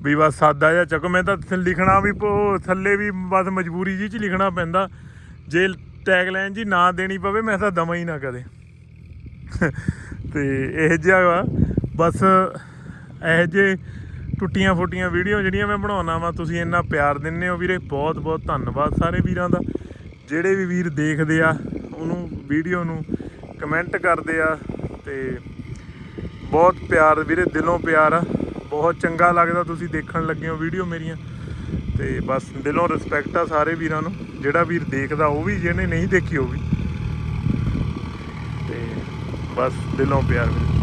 ਵੀ ਬਸ ਸਾਦਾ ਜਿਹਾ ਚੱਕ, ਮੈਂ ਤਾਂ ਲਿਖਣਾ ਵੀ ਪੋ- ਥੱਲੇ ਵੀ ਬਸ ਮਜਬੂਰੀ ਜੀ ਚ ਲਿਖਣਾ ਪੈਂਦਾ। ਜੇ ਟੈਗਲਾਈਨ ਜੀ ਨਾ ਦੇਣੀ ਪਵੇ, ਮੈਂ ਤਾਂ ਦਵਾਂ ਹੀ ਨਾ ਕਦੇ। ਤੇ ਇਹ ਜਿਹਾ ਵਾ, ਬਸ ਇਹ ਜੇ ਟੁੱਟੀਆਂ ਫੁੱਟੀਆਂ ਵੀਡੀਓ ਜਿਹੜੀਆਂ ਮੈਂ ਬਣਾਉਣਾ ਵਾ, ਤੁਸੀਂ ਇੰਨਾ ਪਿਆਰ ਦਿੰਦੇ ਹੋ ਵੀਰੇ ਬਹੁਤ ਬਹੁਤ ਧੰਨਵਾਦ ਸਾਰੇ ਵੀਰਾਂ ਦਾ। ਜਿਹੜੇ ਵੀ ਵੀਰ ਦੇਖਦੇ ਆ, ਉਹਨੂੰ, ਵੀਡੀਓ ਨੂੰ ਕਮੈਂਟ ਕਰਦੇ ਆ ਤੇ ਬਹੁਤ ਪਿਆਰ, ਵੀਰੇ ਦਿਲੋਂ ਪਿਆਰ ਆ। ਬਹੁਤ ਚੰਗਾ ਲੱਗਦਾ ਤੁਸੀਂ ਦੇਖਣ ਲੱਗੇ ਹੋ ਵੀਡੀਓ ਮੇਰੀਆਂ। ਤੇ ਬਸ ਦਿਲੋਂ ਰਿਸਪੈਕਟ ਆ ਸਾਰੇ ਵੀਰਾਂ ਨੂੰ। ਜਿਹੜਾ ਵੀਰ ਦੇਖਦਾ, ਉਹ ਵੀ ਜਿਹਨੇ ਨਹੀਂ ਦੇਖੀ ਉਹ ਵੀ। ਤੇ ਬਸ ਦਿਲੋਂ ਪਿਆਰ। ਵੀਰੇ